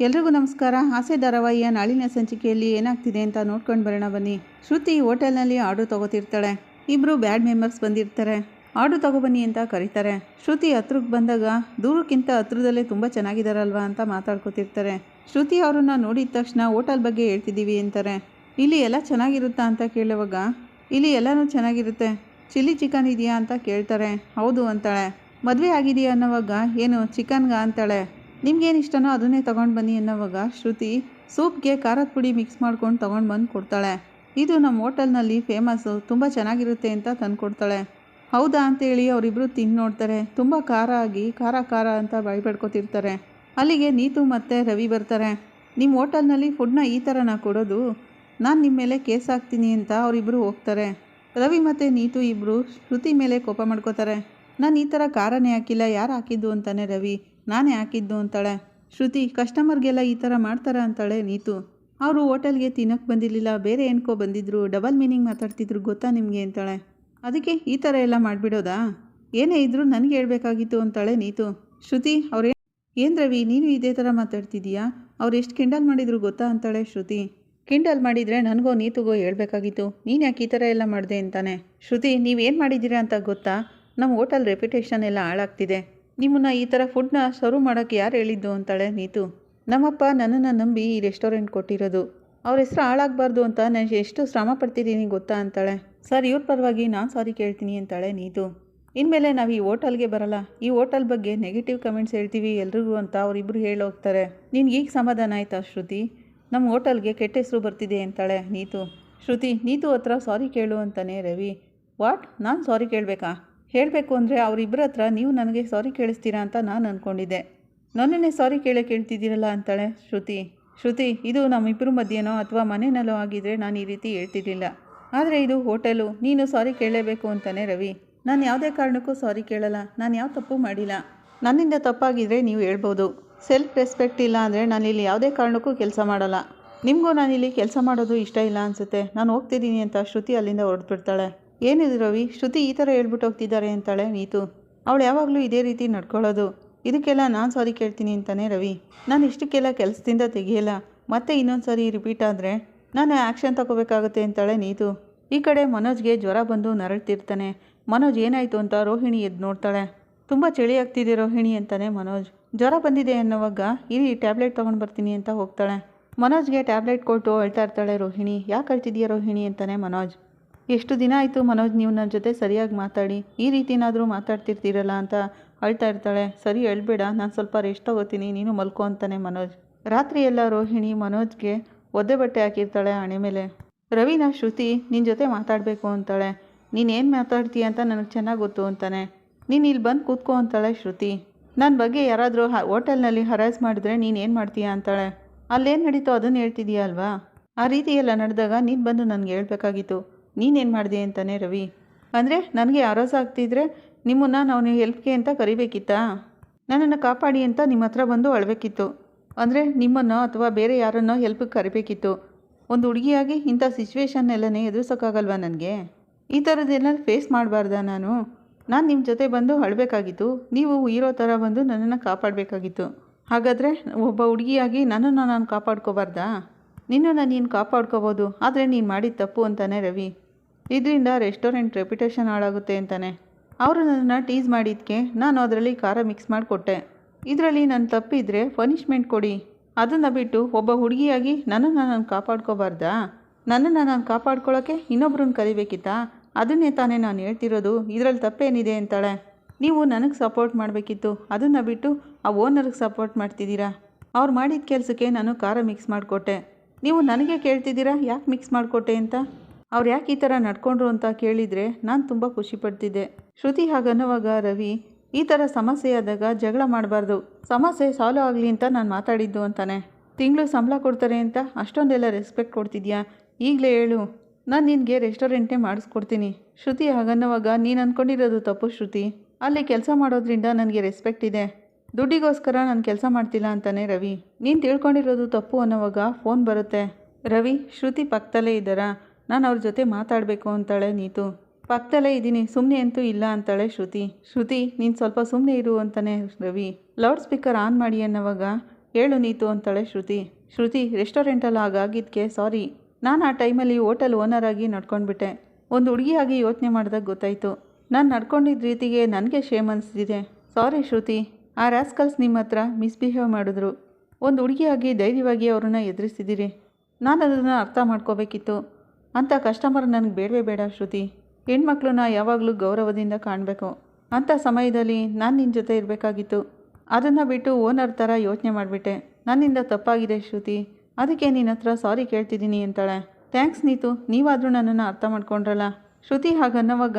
ಎಲ್ರಿಗೂ ನಮಸ್ಕಾರ. ಆಸೆ ಧಾರಾವಾಹಿಯ ನಾಳಿನ ಸಂಚಿಕೆಯಲ್ಲಿ ಏನಾಗ್ತಿದೆ ಅಂತ ನೋಡ್ಕೊಂಡು ಬರೋಣ ಬನ್ನಿ. ಶ್ರುತಿ ಹೋಟೆಲ್ನಲ್ಲಿ ಆರ್ಡ್ರ್ ತೊಗೋತಿರ್ತಾಳೆ. ಇಬ್ಬರು ಬ್ಯಾಡ್ ಮೆಂಬರ್ಸ್ ಬಂದಿರ್ತಾರೆ. ಆರ್ಡ್ರ್ ತಗೋಬನ್ನಿ ಅಂತ ಕರೀತಾರೆ. ಶ್ರುತಿ ಹತ್ರಕ್ಕೆ ಬಂದಾಗ ದೂರಕ್ಕಿಂತ ಹತ್ರದಲ್ಲೇ ತುಂಬ ಚೆನ್ನಾಗಿದ್ದಾರಲ್ವಾ ಅಂತ ಮಾತಾಡ್ಕೊತಿರ್ತಾರೆ. ಶ್ರುತಿ ಅವ್ರನ್ನ ನೋಡಿದ ತಕ್ಷಣ ಹೋಟೆಲ್ ಬಗ್ಗೆ ಹೇಳ್ತಿದ್ದೀವಿ ಅಂತಾರೆ. ಇಲ್ಲಿ ಎಲ್ಲ ಚೆನ್ನಾಗಿರುತ್ತಾ ಅಂತ ಕೇಳುವಾಗ, ಇಲ್ಲಿ ಎಲ್ಲನೂ ಚೆನ್ನಾಗಿರುತ್ತೆ. ಚಿಲ್ಲಿ ಚಿಕನ್ ಇದೆಯಾ? ಅಂತ ಕೇಳ್ತಾರೆ. ಹೌದು, ಅಂತಾಳೆ. ಮದುವೆ ಆಗಿದೆಯಾ? ಅನ್ನೋವಾಗ, ಏನು ಚಿಕನ್ಗ? ಅಂತಾಳೆ. ನಿಮ್ಗೇನು ಇಷ್ಟನೋ ಅದನ್ನೇ ತೊಗೊಂಡು ಬನ್ನಿ ಅನ್ನೋವಾಗ ಶ್ರುತಿ ಸೂಪ್ಗೆ ಖಾರದ ಪುಡಿ ಮಿಕ್ಸ್ ಮಾಡ್ಕೊಂಡು ತೊಗೊಂಡು ಬಂದು ಕೊಡ್ತಾಳೆ. ಇದು ನಮ್ಮ ಹೋಟೆಲ್ನಲ್ಲಿ ಫೇಮಸ್ಸು ತುಂಬ ಚೆನ್ನಾಗಿರುತ್ತೆ ಅಂತ ತಂದು ಕೊಡ್ತಾಳೆ. ಹೌದಾ ಅಂತೇಳಿ ಅವರಿಬ್ಬರು ತಿಂದು ನೋಡ್ತಾರೆ. ತುಂಬ ಖಾರ ಆಗಿ ಖಾರ ಖಾರ ಅಂತ ಬಾಯಿ ಪಡ್ಕೊತಿರ್ತಾರೆ ಅಲ್ಲಿಗೆ ನೀತು ಮತ್ತು ರವಿ ಬರ್ತಾರೆ. ನಿಮ್ಮ ಹೋಟೆಲ್ನಲ್ಲಿ ಫುಡ್ನ ಈ ಥರನ ಕೊಡೋದು? ನಾನು ನಿಮ್ಮ ಮೇಲೆ ಕೇಸ್ ಹಾಕ್ತೀನಿ ಅಂತ ಅವರಿಬ್ಬರು ಹೋಗ್ತಾರೆ. ರವಿ ಮತ್ತು ನೀತು ಇಬ್ಬರು ಶ್ರುತಿ ಮೇಲೆ ಕೋಪ ಮಾಡ್ಕೋತಾರೆ. ನಾನು ಈ ಥರ ಖಾರನೇ ಹಾಕಿಲ್ಲ, ಯಾರು ಹಾಕಿದ್ದು ಅಂತಾನೆ ರವಿ. ನಾನೇ ಹಾಕಿದ್ದು ಅಂತಾಳೆ. ಶ್ರುತಿ, ಕಸ್ಟಮರ್ಗೆಲ್ಲ ಈ ಥರ ಮಾಡ್ತಾರ ಅಂತಾಳೆ ನೀತು. ಅವರು ಹೋಟೆಲ್ಗೆ ತಿನ್ನೋಕ್ಕೆ ಬಂದಿರಲಿಲ್ಲ, ಬೇರೆ ಏನ್ಕೋ ಬಂದಿದ್ರು, ಡಬಲ್ ಮೀನಿಂಗ್ ಮಾತಾಡ್ತಿದ್ರು ಗೊತ್ತಾ ನಿಮಗೆ ಅಂತಾಳೆ. ಅದಕ್ಕೆ ಈ ಥರ ಎಲ್ಲ ಮಾಡಿಬಿಡೋದಾ? ಏನೇ ಇದ್ದರೂ ನನಗೆ ಹೇಳಬೇಕಾಗಿತ್ತು ಅಂತಾಳೆ ನೀತು. ಶ್ರುತಿ, ಅವ್ರೇ ಏನ್ ರವಿ, ನೀನು ಇದೇ ಥರ ಮಾತಾಡ್ತಿದ್ದೀಯಾ? ಅವ್ರು ಎಷ್ಟು ಕಿಂಡಲ್ ಮಾಡಿದ್ರು ಗೊತ್ತಾ ಅಂತಾಳೆ ಶ್ರುತಿ. ಕಿಂಡಲ್ ಮಾಡಿದರೆ ನನಗೋ ನೀತುಗೋ ಹೇಳಬೇಕಾಗಿತ್ತು. ನೀನು ಯಾಕೆ ಈ ಥರ ಎಲ್ಲ ಮಾಡಿದೆ ಅಂತಾನೆ. ಶ್ರುತಿ ನೀವೇನು ಮಾಡಿದ್ದೀರಾ ಅಂತ ಗೊತ್ತಾ? ನಮ್ಮ ಹೋಟೆಲ್ ರೆಪ್ಯುಟೇಷನ್ ಎಲ್ಲ ಹಾಳಾಗ್ತಿದೆ. ನಿಮ್ಮನ್ನ ಈ ಥರ ಫುಡ್ನ ಸರ್ವ್ ಮಾಡೋಕ್ಕೆ ಯಾರು ಹೇಳಿದ್ದು ಅಂತಾಳೆ ನೀತು. ನಮ್ಮಪ್ಪ ನನ್ನನ್ನು ನಂಬಿ ಈ ರೆಸ್ಟೋರೆಂಟ್ ಕೊಟ್ಟಿರೋದು. ಅವ್ರ ಹೆಸರು ಹಾಳಾಗಬಾರ್ದು ಅಂತ ನಾನು ಎಷ್ಟು ಶ್ರಮ ಪಡ್ತಿದ್ದೀನಿ ಗೊತ್ತಾ ಅಂತಾಳೆ. ಸರ್, ಇವ್ರ ಪರವಾಗಿ ನಾನು ಸಾರಿ ಕೇಳ್ತೀನಿ ಅಂತಾಳೆ ನೀತು. ಇನ್ಮೇಲೆ ನಾವು ಈ ಹೋಟೆಲ್ಗೆ ಬರಲ್ಲ. ಈ ಹೋಟೆಲ್ ಬಗ್ಗೆ ನೆಗೆಟಿವ್ ಕಮೆಂಟ್ಸ್ ಹೇಳ್ತೀವಿ ಎಲ್ರಿಗೂ ಅಂತ ಅವರಿಬ್ಬರು ಹೇಳೋಗ್ತಾರೆ ನಿನ್ಗೆ ಈಗ ಸಮಾಧಾನ ಆಯ್ತಾ ಶ್ರುತಿ? ನಮ್ಮ ಹೋಟೆಲ್ಗೆ ಕೆಟ್ಟ ಹೆಸರು ಬರ್ತಿದೆ ಅಂತಾಳೆ ನೀತು. ಶ್ರುತಿ, ನೀತು ಹತ್ರ ಸಾರಿ ಕೇಳು ಅಂತಾನೆ ರವಿ. ವಾಟ್ ನಾನು ಸಾರಿ ಕೇಳಬೇಕಾ? ಹೇಳಬೇಕು ಅಂದರೆ ಅವರಿಬ್ಬರ ಹತ್ರ ನೀವು ನನಗೆ ಸಾರಿ ಕೇಳಿಸ್ತೀರಾ ಅಂತ ನಾನು ಅಂದ್ಕೊಂಡಿದ್ದೆ ನನ್ನನ್ನೇ ಸಾರಿ ಕೇಳೇ ಕೇಳ್ತಿದ್ದೀರಲ್ಲ ಅಂತಾಳೆ ಶ್ರುತಿ. ಶ್ರುತಿ, ಇದು ನಮ್ಮಿಬ್ಬರ ಮಧ್ಯೆನೋ ಅಥವಾ ಮನೆಯಲ್ಲೋ ಆಗಿದ್ರೆ ನಾನು ಈ ರೀತಿ ಹೇಳ್ತಿರ್ಲಿಲ್ಲ. ಆದರೆ ಇದು ಹೋಟೆಲು, ನೀನು ಸಾರಿ ಕೇಳಲೇಬೇಕು ಅಂತಾನೆ ರವಿ. ನಾನು ಯಾವುದೇ ಕಾರಣಕ್ಕೂ ಸಾರಿ ಕೇಳಲ್ಲ, ನಾನು ಯಾವ ತಪ್ಪು ಮಾಡಿಲ್ಲ. ನನ್ನಿಂದ ತಪ್ಪಾಗಿದ್ರೆ ನೀವು ಹೇಳ್ಬೋದು. ಸೆಲ್ಫ್ ರೆಸ್ಪೆಕ್ಟ್ ಇಲ್ಲ ಅಂದರೆ ನಾನು ಇಲ್ಲಿ ಯಾವುದೇ ಕಾರಣಕ್ಕೂ ಕೆಲಸ ಮಾಡಲ್ಲ. ನಿಮಗೂ ನಾನಿಲ್ಲಿ ಕೆಲಸ ಮಾಡೋದು ಇಷ್ಟ ಇಲ್ಲ ಅನಿಸುತ್ತೆ. ನಾನು ಹೋಗ್ತಿದ್ದೀನಿ ಅಂತ ಶ್ರುತಿ ಅಲ್ಲಿಂದ ಹೊರಡ್ಬಿಡ್ತಾಳೆ ಏನಿದು ರವಿ? ಶ್ರುತಿ ಈ ಥರ ಹೇಳ್ಬಿಟ್ಟು ಹೋಗ್ತಿದ್ದಾರೆ ಅಂತಾಳೆ ನೀತು ಅವಳು ಯಾವಾಗಲೂ ಇದೇ ರೀತಿ ನಡ್ಕೊಳ್ಳೋದು. ಇದಕ್ಕೆಲ್ಲ ನಾನು ಸಾರಿ ಕೇಳ್ತೀನಿ ಅಂತಾನೆ ರವಿ. ನಾನು ಇಷ್ಟಕ್ಕೆಲ್ಲ ಕೆಲಸದಿಂದ ತೆಗಿಯಲ್ಲ. ಮತ್ತೆ ಇನ್ನೊಂದು ಸಾರಿ ರಿಪೀಟ್ ಆದರೆ ನಾನು ಆ್ಯಕ್ಷನ್ ತಗೋಬೇಕಾಗುತ್ತೆ ಅಂತಾಳೆ ನೀತು ಈ ಕಡೆ ಮನೋಜ್ಗೆ ಜ್ವರ ಬಂದು ನರಳ್ತಿರ್ತಾನೆ. ಮನೋಜ್ ಏನಾಯಿತು ಅಂತ ರೋಹಿಣಿ ಎದ್ದು ನೋಡ್ತಾಳೆ. ತುಂಬ ಚಳಿ ಆಗ್ತಿದೆ ರೋಹಿಣಿ ಅಂತಾನೆ ಮನೋಜ್. ಜ್ವರ ಬಂದಿದೆ ಅನ್ನೋವಾಗ ಇಲ್ಲಿ ಟ್ಯಾಬ್ಲೆಟ್ ತೊಗೊಂಡು ಬರ್ತೀನಿ ಅಂತ ಹೋಗ್ತಾಳೆ. ಮನೋಜ್ಗೆ ಟ್ಯಾಬ್ಲೆಟ್ ಕೊಟ್ಟು ಹೇಳ್ತಾ ಇರ್ತಾಳೆ ರೋಹಿಣಿ. ಯಾಕೆ ಹೇಳ್ತಿದ್ಯಾ ರೋಹಿಣಿ? ಅಂತಾನೆ ಮನೋಜ್. ಎಷ್ಟು ದಿನ ಆಯಿತು ಮನೋಜ್, ನೀವು ನನ್ನ ಜೊತೆ ಸರಿಯಾಗಿ ಮಾತಾಡಿ? ಈ ರೀತಿನಾದರೂ ಮಾತಾಡ್ತಿರ್ತೀರಲ್ಲ ಅಂತ ಅಳ್ತಾ ಇರ್ತಾಳೆ. ಸರಿ, ಹೇಳ್ಬೇಡ. ನಾನು ಸ್ವಲ್ಪ ರೆಸ್ಟ್ ತಗೋತೀನಿ. ನೀನು ಮಲ್ಕೋ ಅಂತಾನೆ ಮನೋಜ್. ರಾತ್ರಿ ಎಲ್ಲ ರೋಹಿಣಿ ಮನೋಜ್ಗೆ ಒದ್ದೆ ಬಟ್ಟೆ ಹಾಕಿರ್ತಾಳೆ ಹಣೆ ಮೇಲೆ. ರವಿನ, ಶ್ರುತಿ ನಿನ್ನ ಜೊತೆ ಮಾತಾಡಬೇಕು ಅಂತಾಳೆ. ನೀನೇನು ಮಾತಾಡ್ತೀಯ ಅಂತ ನನಗೆ ಚೆನ್ನಾಗಿ ಗೊತ್ತು ಅಂತಾನೆ. ನೀನು ಇಲ್ಲಿ ಬಂದು ಕೂತ್ಕೋ ಅಂತಾಳೆ ಶ್ರುತಿ. ನನ್ನ ಬಗ್ಗೆ ಯಾರಾದರೂ ಹೋಟೆಲ್ನಲ್ಲಿ ಹರಾಜ್ ಮಾಡಿದ್ರೆ ನೀನು ಏನು ಮಾಡ್ತೀಯಾ ಅಂತಾಳೆ. ಅಲ್ಲೇನು ನಡೀತೋ ಅದನ್ನು ಹೇಳ್ತಿದೀಯ ಅಲ್ವಾ? ಆ ರೀತಿ ಎಲ್ಲ ನಡೆದಾಗ ನೀನು ಬಂದು ನನಗೆ ಹೇಳ್ಬೇಕಾಗಿತ್ತು. ನೀನೇನು ಮಾಡಿದೆ ಅಂತಾನೆ ರವಿ. ಅಂದರೆ ನನಗೆ ಆರೋಸ ಆಗ್ತಿದ್ರೆ ನಿಮ್ಮನ್ನು ನಾವು ಹೆಲ್ಪ್ಗೆ ಅಂತ ಕರಿಬೇಕಿತ್ತಾ? ನನ್ನನ್ನು ಕಾಪಾಡಿ ಅಂತ ನಿಮ್ಮ ಹತ್ರ ಬಂದು ಅಳಬೇಕಿತ್ತು. ಅಂದರೆ ನಿಮ್ಮನ್ನು ಅಥವಾ ಬೇರೆ ಯಾರನ್ನೋ ಹೆಲ್ಪಿಗೆ ಕರಿಬೇಕಿತ್ತು. ಒಂದು ಹುಡುಗಿಯಾಗಿ ಇಂಥ ಸಿಚುವೇಶನ್ನೆಲ್ಲನೇ ಎದುರಿಸೋಕ್ಕಾಗಲ್ವಾ ನನಗೆ? ಈ ಥರದ್ದೆಲ್ಲ ಫೇಸ್ ಮಾಡಬಾರ್ದಾ ನಾನು? ನಾನು ನಿಮ್ಮ ಜೊತೆ ಬಂದು ಅಳಬೇಕಾಗಿತ್ತು. ನೀವು ಹೀರೋ ಥರ ಬಂದು ನನ್ನನ್ನು ಕಾಪಾಡಬೇಕಾಗಿತ್ತು. ಹಾಗಾದರೆ ಒಬ್ಬ ಹುಡುಗಿಯಾಗಿ ನನ್ನನ್ನು ನಾನು ಕಾಪಾಡ್ಕೋಬಾರ್ದಾ? ನಿನ್ನನ್ನು ನೀನು ಕಾಪಾಡ್ಕೋಬೋದು. ಆದರೆ ನೀನು ಮಾಡಿದ ತಪ್ಪು ಅಂತಾನೆ ರವಿ. ಇದರಿಂದ ರೆಸ್ಟೋರೆಂಟ್ ರೆಪ್ಯುಟೇಷನ್ ಹಾಳಾಗುತ್ತೆ ಅಂತಾನೆ. ಅವರು ನನ್ನನ್ನು ಟೀಸ್ ಮಾಡಿದ್ದಕ್ಕೆ ನಾನು ಅದರಲ್ಲಿ ಖಾರ ಮಿಕ್ಸ್ ಮಾಡಿಕೊಟ್ಟೆ. ಇದರಲ್ಲಿ ನನ್ನ ತಪ್ಪಿದ್ರೆ ಪನಿಷ್ಮೆಂಟ್ ಕೊಡಿ. ಅದನ್ನು ಬಿಟ್ಟು ಒಬ್ಬ ಹುಡುಗಿಯಾಗಿ ನನ್ನನ್ನು ನಾನು ಕಾಪಾಡ್ಕೋಬಾರ್ದಾ? ನನ್ನನ್ನು ನಾನು ಕಾಪಾಡ್ಕೊಳ್ಳೋಕ್ಕೆ ಇನ್ನೊಬ್ರನ್ನ ಕರಿಬೇಕಿತ್ತಾ? ಅದನ್ನೇ ತಾನೇ ನಾನು ಹೇಳ್ತಿರೋದು. ಇದರಲ್ಲಿ ತಪ್ಪೇನಿದೆ ಅಂತಾಳೆ. ನೀವು ನನಗೆ ಸಪೋರ್ಟ್ ಮಾಡಬೇಕಿತ್ತು. ಅದನ್ನು ಬಿಟ್ಟು ಆ ಓನರ್ಗೆ ಸಪೋರ್ಟ್ ಮಾಡ್ತಿದ್ದೀರಾ? ಅವ್ರು ಮಾಡಿದ ಕೆಲಸಕ್ಕೆ ನಾನು ಖಾರ ಮಿಕ್ಸ್ ಮಾಡಿಕೊಟ್ಟೆ. ನೀವು ನನಗೆ ಕೇಳ್ತಿದ್ದೀರಾ ಯಾಕೆ ಮಿಕ್ಸ್ ಮಾಡಿಕೊಟ್ಟೆ ಅಂತ? ಅವ್ರು ಯಾಕೆ ಈ ಥರ ನಡ್ಕೊಂಡ್ರು ಅಂತ ಕೇಳಿದರೆ ನಾನು ತುಂಬ ಖುಷಿ ಪಡ್ತಿದ್ದೆ. ಶ್ರುತಿ ಹಾಗನ್ನುವಾಗ ರವಿ, ಈ ಥರ ಸಮಸ್ಯೆ ಆದಾಗ ಜಗಳ ಮಾಡಬಾರ್ದು. ಸಮಸ್ಯೆ ಸಾಲ್ವ್ ಆಗಲಿ ಅಂತ ನಾನು ಮಾತಾಡಿದ್ದು ಅಂತಾನೆ. ತಿಂಗಳು ಸಂಬಳ ಕೊಡ್ತಾರೆ ಅಂತ ಅಷ್ಟೊಂದೆಲ್ಲ ರೆಸ್ಪೆಕ್ಟ್ ಕೊಡ್ತಿದ್ಯಾ? ಈಗಲೇ ಹೇಳು. ನಾನು ನಿನಗೆ ರೆಸ್ಟೋರೆಂಟ್ನೇ ಮಾಡಿಸ್ಕೊಡ್ತೀನಿ. ಶ್ರುತಿ ಹಾಗನ್ನುವಾಗ ನೀನು ಅಂದ್ಕೊಂಡಿರೋದು ತಪ್ಪು ಶ್ರುತಿ. ಅಲ್ಲಿ ಕೆಲಸ ಮಾಡೋದ್ರಿಂದ ನನಗೆ ರೆಸ್ಪೆಕ್ಟ್ ಇದೆ. ದುಡ್ಡಿಗೋಸ್ಕರ ನಾನು ಕೆಲಸ ಮಾಡ್ತಿಲ್ಲ ಅಂತಾನೆ ರವಿ. ನೀನು ತಿಳ್ಕೊಂಡಿರೋದು ತಪ್ಪು ಅನ್ನೋವಾಗ ಫೋನ್ ಬರುತ್ತೆ. ರವಿ, ಶ್ರುತಿ ಪಕ್ಕದಲ್ಲೇ ಇದ್ದಾರಾ? ನಾನು ಅವ್ರ ಜೊತೆ ಮಾತಾಡಬೇಕು ಅಂತಾಳೆ ನೀತು. ಪಕ್ಕದಲ್ಲೇ ಇದ್ದೀನಿ ಸುಮ್ಮನೆ ಅಂತೂ ಇಲ್ಲ ಅಂತಾಳೆ ಶ್ರುತಿ. ಶ್ರುತಿ, ನೀನು ಸ್ವಲ್ಪ ಸುಮ್ಮನೆ ಇರು ಅಂತಾನೆ ರವಿ. ಲೌಡ್ ಸ್ಪೀಕರ್ ಆನ್ ಮಾಡಿ ಅನ್ನೋವಾಗ ಹೇಳು ನೀತು ಅಂತಾಳೆ ಶ್ರುತಿ. ಶ್ರುತಿ, ರೆಸ್ಟೋರೆಂಟಲ್ಲಿ ಹಾಗಾಗಿದ್ದಕ್ಕೆ ಸಾರಿ. ನಾನು ಆ ಟೈಮಲ್ಲಿ ಹೋಟೆಲ್ ಓನರ್ ಆಗಿ ನಡ್ಕೊಂಡ್ಬಿಟ್ಟೆ. ಒಂದು ಹುಡುಗಿಯಾಗಿ ಯೋಚನೆ ಮಾಡಿದಾಗ ಗೊತ್ತಾಯಿತು. ನಾನು ನಡ್ಕೊಂಡಿದ್ದ ರೀತಿಗೆ ನನಗೆ ಶೇಮ್ ಅನಿಸ್ತಿದೆ. ಸಾರಿ ಶ್ರುತಿ. ಆ ರಾಸ್ಕಲ್ಸ್ ನಿಮ್ಮ ಹತ್ರ ಮಿಸ್ಬಿಹೇವ್ ಮಾಡಿದ್ರು. ಒಂದು ಹುಡುಗಿಯಾಗಿ ಧೈರ್ಯವಾಗಿ ಅವ್ರನ್ನ ಎದುರಿಸಿದ್ದೀರಿ ನಾನು ಅದನ್ನು ಅರ್ಥ ಮಾಡ್ಕೋಬೇಕಿತ್ತು. ಅಂಥ ಕಸ್ಟಮರ್ ನನಗೆ ಬೇಡವೇ ಬೇಡ ಶ್ರುತಿ. ಹೆಣ್ಮಕ್ಳನ್ನ ಯಾವಾಗಲೂ ಗೌರವದಿಂದ ಕಾಣಬೇಕು. ಅಂಥ ಸಮಯದಲ್ಲಿ ನಾನು ನಿನ್ನ ಜೊತೆ ಇರಬೇಕಾಗಿತ್ತು. ಅದನ್ನು ಬಿಟ್ಟು ಓನರ್ ಥರ ಯೋಚನೆ ಮಾಡಿಬಿಟ್ಟೆ. ನನ್ನಿಂದ ತಪ್ಪಾಗಿದೆ ಶ್ರುತಿ. ಅದಕ್ಕೆ ನಿನ್ನ ಹತ್ರ ಸಾರಿ ಕೇಳ್ತಿದ್ದೀನಿ ಅಂತಾಳೆ. ಥ್ಯಾಂಕ್ಸ್ ನೀತು. ನೀವಾದರೂ ನನ್ನನ್ನು ಅರ್ಥ ಮಾಡ್ಕೊಂಡ್ರಲ್ಲ. ಶ್ರುತಿ ಹಾಗನ್ನವಾಗ,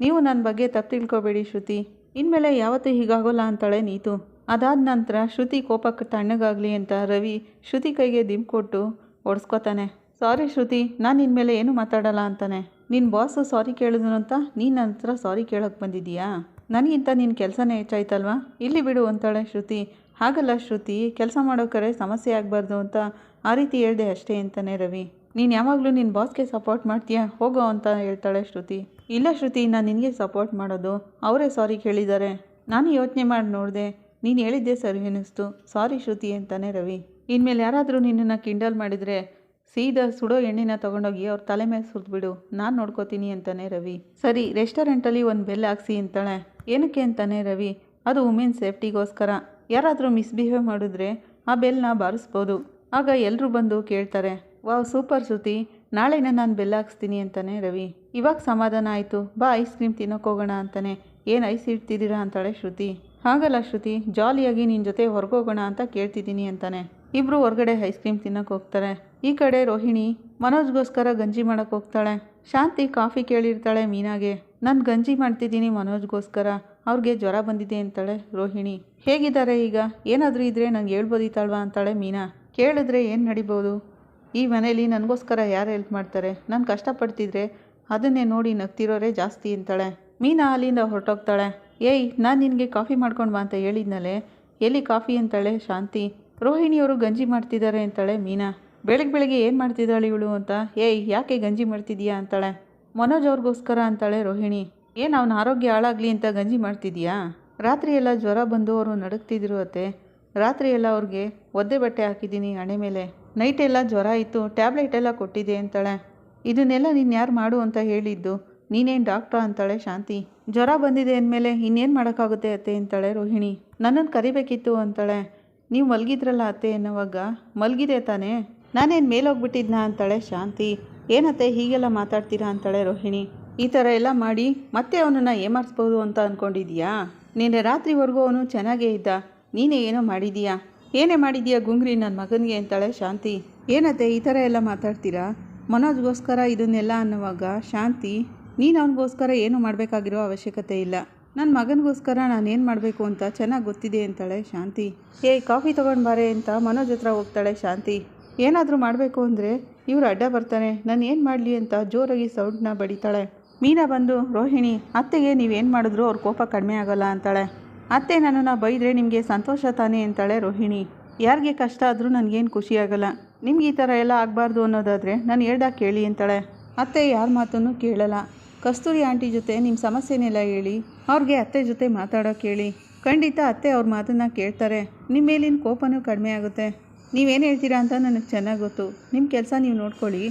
ನೀವು ನನ್ನ ಬಗ್ಗೆ ತಪ್ಪು ತಿಳ್ಕೊಬೇಡಿ ಶ್ರುತಿ. ಇನ್ಮೇಲೆ ಯಾವತ್ತೂ ಹೀಗಾಗೋಲ್ಲ ಅಂತಾಳೆ ನೀತು. ಅದಾದ ನಂತರ ಶ್ರುತಿ ಕೋಪಕ್ಕೆ ತಣ್ಣಗಾಗಲಿ ಅಂತ ರವಿ ಶ್ರುತಿ ಕೈಗೆ ದಿಮ್ ಕೊಟ್ಟು ಒಡ್ಸ್ಕೊತಾನೆ ಸಾರಿ ಶ್ರುತಿ ನಾನು ನಿನ್ನ ಮೇಲೆ ಏನು ಮಾತಾಡಲ್ಲ ಅಂತಾನೆ. ನಿನ್ನ ಬಾಸು ಸಾರಿ ಕೇಳಿದ್ರು ಅಂತ ನೀನು ನನ್ನ ಹತ್ರ ಸಾರಿ ಕೇಳೋಕ್ಕೆ ಬಂದಿದ್ದೀಯಾ? ನನಗಿಂತ ನಿನ್ನ ಕೆಲಸನೇ ಹೆಚ್ಚಾಯ್ತಲ್ವಾ? ಇಲ್ಲಿ ಬಿಡು ಅಂತಾಳೆ ಶ್ರುತಿ ಹಾಗಲ್ಲ ಶ್ರುತಿ ಕೆಲಸ ಮಾಡೋಕರೆ ಸಮಸ್ಯೆ ಆಗಬಾರ್ದು ಅಂತ ಆ ರೀತಿ ಹೇಳಿದೆ ಅಷ್ಟೇ ಅಂತಾನೆ ರವಿ. ನೀನು ಯಾವಾಗಲೂ ನಿನ್ನ ಬಾಸ್ಗೆ ಸಪೋರ್ಟ್ ಮಾಡ್ತೀಯಾ? ಹೋಗೋ ಅಂತ ಹೇಳ್ತಾಳೆ ಶ್ರುತಿ ಇಲ್ಲ ಶ್ರುತಿ ನಾನು ನಿನಗೆ ಸಪೋರ್ಟ್ ಮಾಡೋದು. ಅವರೇ ಸಾರಿ ಕೇಳಿದ್ದಾರೆ. ನಾನು ಯೋಚನೆ ಮಾಡಿ ನೋಡಿದೆ. ನೀನು ಹೇಳಿದ್ದೆ ಸರಿ ಅನ್ನಿಸ್ತು ಸಾರಿ ಶ್ರುತಿ ಅಂತಾನೆ ರವಿ. ಇನ್ಮೇಲೆ ಯಾರಾದರೂ ನಿನ್ನನ್ನು ಕಿಂಡಲ್ ಮಾಡಿದರೆ ಸೀದಾ ಸುಡೋ ಎಣ್ಣೆನ ತೊಗೊಂಡೋಗಿ ಅವ್ರ ತಲೆ ಮೇಲೆ ಸುರಿದ್ಬಿಡು ನಾನು ನೋಡ್ಕೋತೀನಿ ಅಂತಾನೆ ರವಿ. ಸರಿ, ರೆಸ್ಟೋರೆಂಟಲ್ಲಿ ಒಂದು ಬೆಲ್ ಹಾಕ್ಸಿ ಅಂತಾಳೆ. ಏನಕ್ಕೆ ಅಂತಾನೆ ರವಿ? ಅದು ವುಮೆನ್ ಸೇಫ್ಟಿಗೋಸ್ಕರ ಯಾರಾದರೂ ಮಿಸ್ಬಿಹೇವ್ ಮಾಡಿದ್ರೆ ಆ ಬೆಲ್ನ ಬಾರಿಸ್ಬೋದು. ಆಗ ಎಲ್ಲರೂ ಬಂದು ಕೇಳ್ತಾರೆ, ವಾವ್, ಸೂಪರ್ ಸುತಿ ನಾಳೆನ ನಾನು ಬೆಲ್ಲ ಹಾಕ್ಸ್ತೀನಿ ಅಂತಾನೆ ರವಿ. ಇವಾಗ ಸಮಾಧಾನ ಆಯಿತು. ಬಾ ಐಸ್ ಕ್ರೀಮ್ ತಿನ್ನೋಕೆ ಹೋಗೋಣ ಅಂತಾನೆ. ಏನು ಐಸ್ ಇಡ್ತಿದ್ದೀರಾ? ಅಂತಾಳೆ ಶ್ರುತಿ. ಹಾಗಲ್ಲ ಶ್ರುತಿ ಜಾಲಿಯಾಗಿ ನಿನ್ನ ಜೊತೆ ಹೊರಗೋಗೋಣ ಅಂತ ಕೇಳ್ತಿದ್ದೀನಿ ಅಂತಾನೆ. ಇಬ್ಬರು ಹೊರಗಡೆ ಐಸ್ ಕ್ರೀಮ್ ತಿನ್ನೋಕೆ ಹೋಗ್ತಾರೆ. ಈ ಕಡೆ ರೋಹಿಣಿ ಮನೋಜ್ಗೋಸ್ಕರ ಗಂಜಿ ಮಾಡೋಕೆ ಹೋಗ್ತಾಳೆ. ಶಾಂತಿ ಕಾಫಿ ಕೇಳಿರ್ತಾಳೆ ಮೀನಾಗೆ. ನಾನು ಗಂಜಿ ಮಾಡ್ತಿದ್ದೀನಿ ಮನೋಜ್ಗೋಸ್ಕರ. ಅವ್ರಿಗೆ ಜ್ವರ ಬಂದಿದೆ ಅಂತಾಳೆ ರೋಹಿಣಿ. ಹೇಗಿದ್ದಾರೆ ಈಗ? ಏನಾದರೂ ಇದ್ದರೆ ನಂಗೆ ಹೇಳ್ಬೋದಿತ್ತಲ್ವಾ? ಅಂತಾಳೆ ಮೀನಾ. ಕೇಳಿದ್ರೆ ಏನು ನಡಿಬೋದು? ಈ ಮನೇಲಿ ನನಗೋಸ್ಕರ ಯಾರು ಹೆಲ್ಪ್ ಮಾಡ್ತಾರೆ? ನಾನು ಕಷ್ಟಪಡ್ತಿದ್ರೆ ಅದನ್ನೇ ನೋಡಿ ನಗ್ತಿರೋರೇ ಜಾಸ್ತಿ ಅಂತಾಳೆ. ಮೀನಾ ಅಲ್ಲಿಂದ ಹೊರಟೋಗ್ತಾಳೆ. ಏಯ್, ನಾನು ನಿನಗೆ ಕಾಫಿ ಮಾಡ್ಕೊಂಡು ಬಾ ಅಂತ ಹೇಳಿದ್ನಲ್ಲೇ, ಎಲ್ಲಿ ಕಾಫಿ? ಅಂತಾಳೆ ಶಾಂತಿ. ರೋಹಿಣಿಯವರು ಗಂಜಿ ಮಾಡ್ತಿದ್ದಾರೆ ಅಂತಾಳೆ ಮೀನಾ. ಬೆಳಗ್ಗೆ ಬೆಳಗ್ಗೆ ಏನು ಮಾಡ್ತಿದ್ದಾಳೆ ಇವಳು ಅಂತ. ಏಯ್, ಯಾಕೆ ಗಂಜಿ ಮಾಡ್ತಿದೀಯಾ ಅಂತಾಳೆ. ಮನೋಜ್ ಅವ್ರಿಗೋಸ್ಕರ ಅಂತಾಳೆ ರೋಹಿಣಿ. ಏನು ಅವನ ಆರೋಗ್ಯ ಹಾಳಾಗಲಿ ಅಂತ ಗಂಜಿ ಮಾಡ್ತಿದ್ದೀಯಾ? ರಾತ್ರಿ ಎಲ್ಲ ಜ್ವರ ಬಂದು ಅವರು ನಡುಗ್ತಿದ್ರು ಅತ್ತೆ. ರಾತ್ರಿ ಎಲ್ಲ ಅವ್ರಿಗೆ ಒದ್ದೆ ಬಟ್ಟೆ ಹಾಕಿದ್ದೀನಿ ಹಣೆ ಮೇಲೆ. ನೈಟ್ ಎಲ್ಲ ಜ್ವರ ಇತ್ತು, ಟ್ಯಾಬ್ಲೆಟ್ ಎಲ್ಲ ಕೊಟ್ಟಿದೆ ಅಂತಾಳೆ. ಇದನ್ನೆಲ್ಲ ನೀನು ಯಾರು ಮಾಡು ಅಂತ ಹೇಳಿದ್ದು? ನೀನೇನು ಡಾಕ್ಟ್ರ ಅಂತಾಳೆ ಶಾಂತಿ. ಜ್ವರ ಬಂದಿದೆ ಅಂದಮೇಲೆ ಇನ್ನೇನು ಮಾಡೋಕ್ಕಾಗುತ್ತೆ ಅತ್ತೆ ಅಂತಾಳೆ ರೋಹಿಣಿ. ನನ್ನನ್ನು ಕರಿಬೇಕಿತ್ತು ಅಂತಾಳೆ. ನೀವು ಮಲಗಿದ್ರಲ್ಲ ಅತ್ತೆ ಎನ್ನುವಾಗ ಮಲಗಿದೆ ತಾನೇ? ನಾನೇನು ಮೇಲೋಗ್ಬಿಟ್ಟಿದ್ನಾ ಅಂತಾಳೆ ಶಾಂತಿ. ಏನತ್ತೆ ಹೀಗೆಲ್ಲ ಮಾತಾಡ್ತೀರಾ ಅಂತಾಳೆ ರೋಹಿಣಿ. ಈ ಥರ ಎಲ್ಲ ಮಾಡಿ ಮತ್ತೆ ಅವನನ್ನು ಏಮಾರಿಸ್ಬೋದು ಅಂತ ಅಂದ್ಕೊಂಡಿದ್ಯಾ ನಿನ್ನೆ ರಾತ್ರಿವರೆಗೂ ಅವನು ಚೆನ್ನಾಗೇ ಇದ್ದ. ನೀನೇ ಏನೋ ಮಾಡಿದೀಯಾ? ಏನೇ ಮಾಡಿದೀಯಾ ಗುಂಗ್ರಿ ನನ್ನ ಮಗನಿಗೆ ಅಂತಾಳೆ ಶಾಂತಿ. ಏನತ್ತೆ ಈ ಥರ ಎಲ್ಲ ಮಾತಾಡ್ತೀರಾ? ಮನೋಜ್ಗೋಸ್ಕರ ಇದನ್ನೆಲ್ಲ ಅನ್ನುವಾಗ ಶಾಂತಿ, ನೀನು ಅವನಿಗೋಸ್ಕರ ಏನು ಮಾಡಬೇಕಾಗಿರೋ ಅವಶ್ಯಕತೆ ಇಲ್ಲ. ನನ್ನ ಮಗನಿಗೋಸ್ಕರ ನಾನೇನು ಮಾಡಬೇಕು ಅಂತ ಚೆನ್ನಾಗಿ ಗೊತ್ತಿದೆ ಅಂತಾಳೆ ಶಾಂತಿ. ಏ ಕಾಫಿ ತೊಗೊಂಡು ಬಾರೆ ಅಂತ ಮನೋಜ್ ಹತ್ರ ಹೋಗ್ತಾಳೆ ಶಾಂತಿ. ಏನಾದರೂ ಮಾಡಬೇಕು ಅಂದರೆ ಇವರು ಅಡ್ಡ ಬರ್ತಾನೆ. ನಾನು ಏನು ಮಾಡಲಿ ಅಂತ ಜೋರಾಗಿ ಸೌಂಡ್ನ ಬಡಿತಾಳೆ. ಮೀನಾ ಬಂದು, ರೋಹಿಣಿ, ಅತ್ತೆಗೆ ನೀವೇನು ಮಾಡಿದ್ರು ಅವ್ರ ಕೋಪ ಕಡಿಮೆ ಆಗೋಲ್ಲ ಅಂತಾಳೆ. ಅತ್ತೆ ನನ್ನನ್ನು ಬೈದರೆ ನಿಮಗೆ ಸಂತೋಷ ತಾನೇ ಅಂತಾಳೆ ರೋಹಿಣಿ. ಯಾರಿಗೆ ಕಷ್ಟ ಆದರೂ ನನಗೇನು ಖುಷಿ ಆಗೋಲ್ಲ. ನಿಮ್ಗೆ ಈ ಥರ ಎಲ್ಲ ಆಗಬಾರ್ದು ಅನ್ನೋದಾದರೆ ನಾನು ಹೇಳ್ದಾಗ ಕೇಳಿ ಅಂತಾಳೆ. ಅತ್ತೆ ಯಾರ ಮಾತನ್ನು ಕೇಳಲ್ಲ. ಕಸ್ತೂರಿ ಆಂಟಿ ಜೊತೆ ನಿಮ್ಮ ಸಮಸ್ಯೆನೆಲ್ಲ ಹೇಳಿ, ಅವ್ರಿಗೆ ಅತ್ತೆ ಜೊತೆ ಮಾತಾಡೋಕೆ ಹೇಳಿ ಖಂಡಿತ ಅತ್ತೆ ಅವ್ರ ಮಾತನ್ನು ಕೇಳ್ತಾರೆ. ನಿಮ್ಮ ಮೇಲಿನ ಕೋಪನೂ ಕಡಿಮೆ ಆಗುತ್ತೆ. ನೀವೇನು ಹೇಳ್ತೀರಾ ಅಂತ ನನಗೆ ಚೆನ್ನಾಗಿ ಗೊತ್ತು. ನಿಮ್ಮ ಕೆಲಸ ನೀವು ನೋಡ್ಕೊಳ್ಳಿ.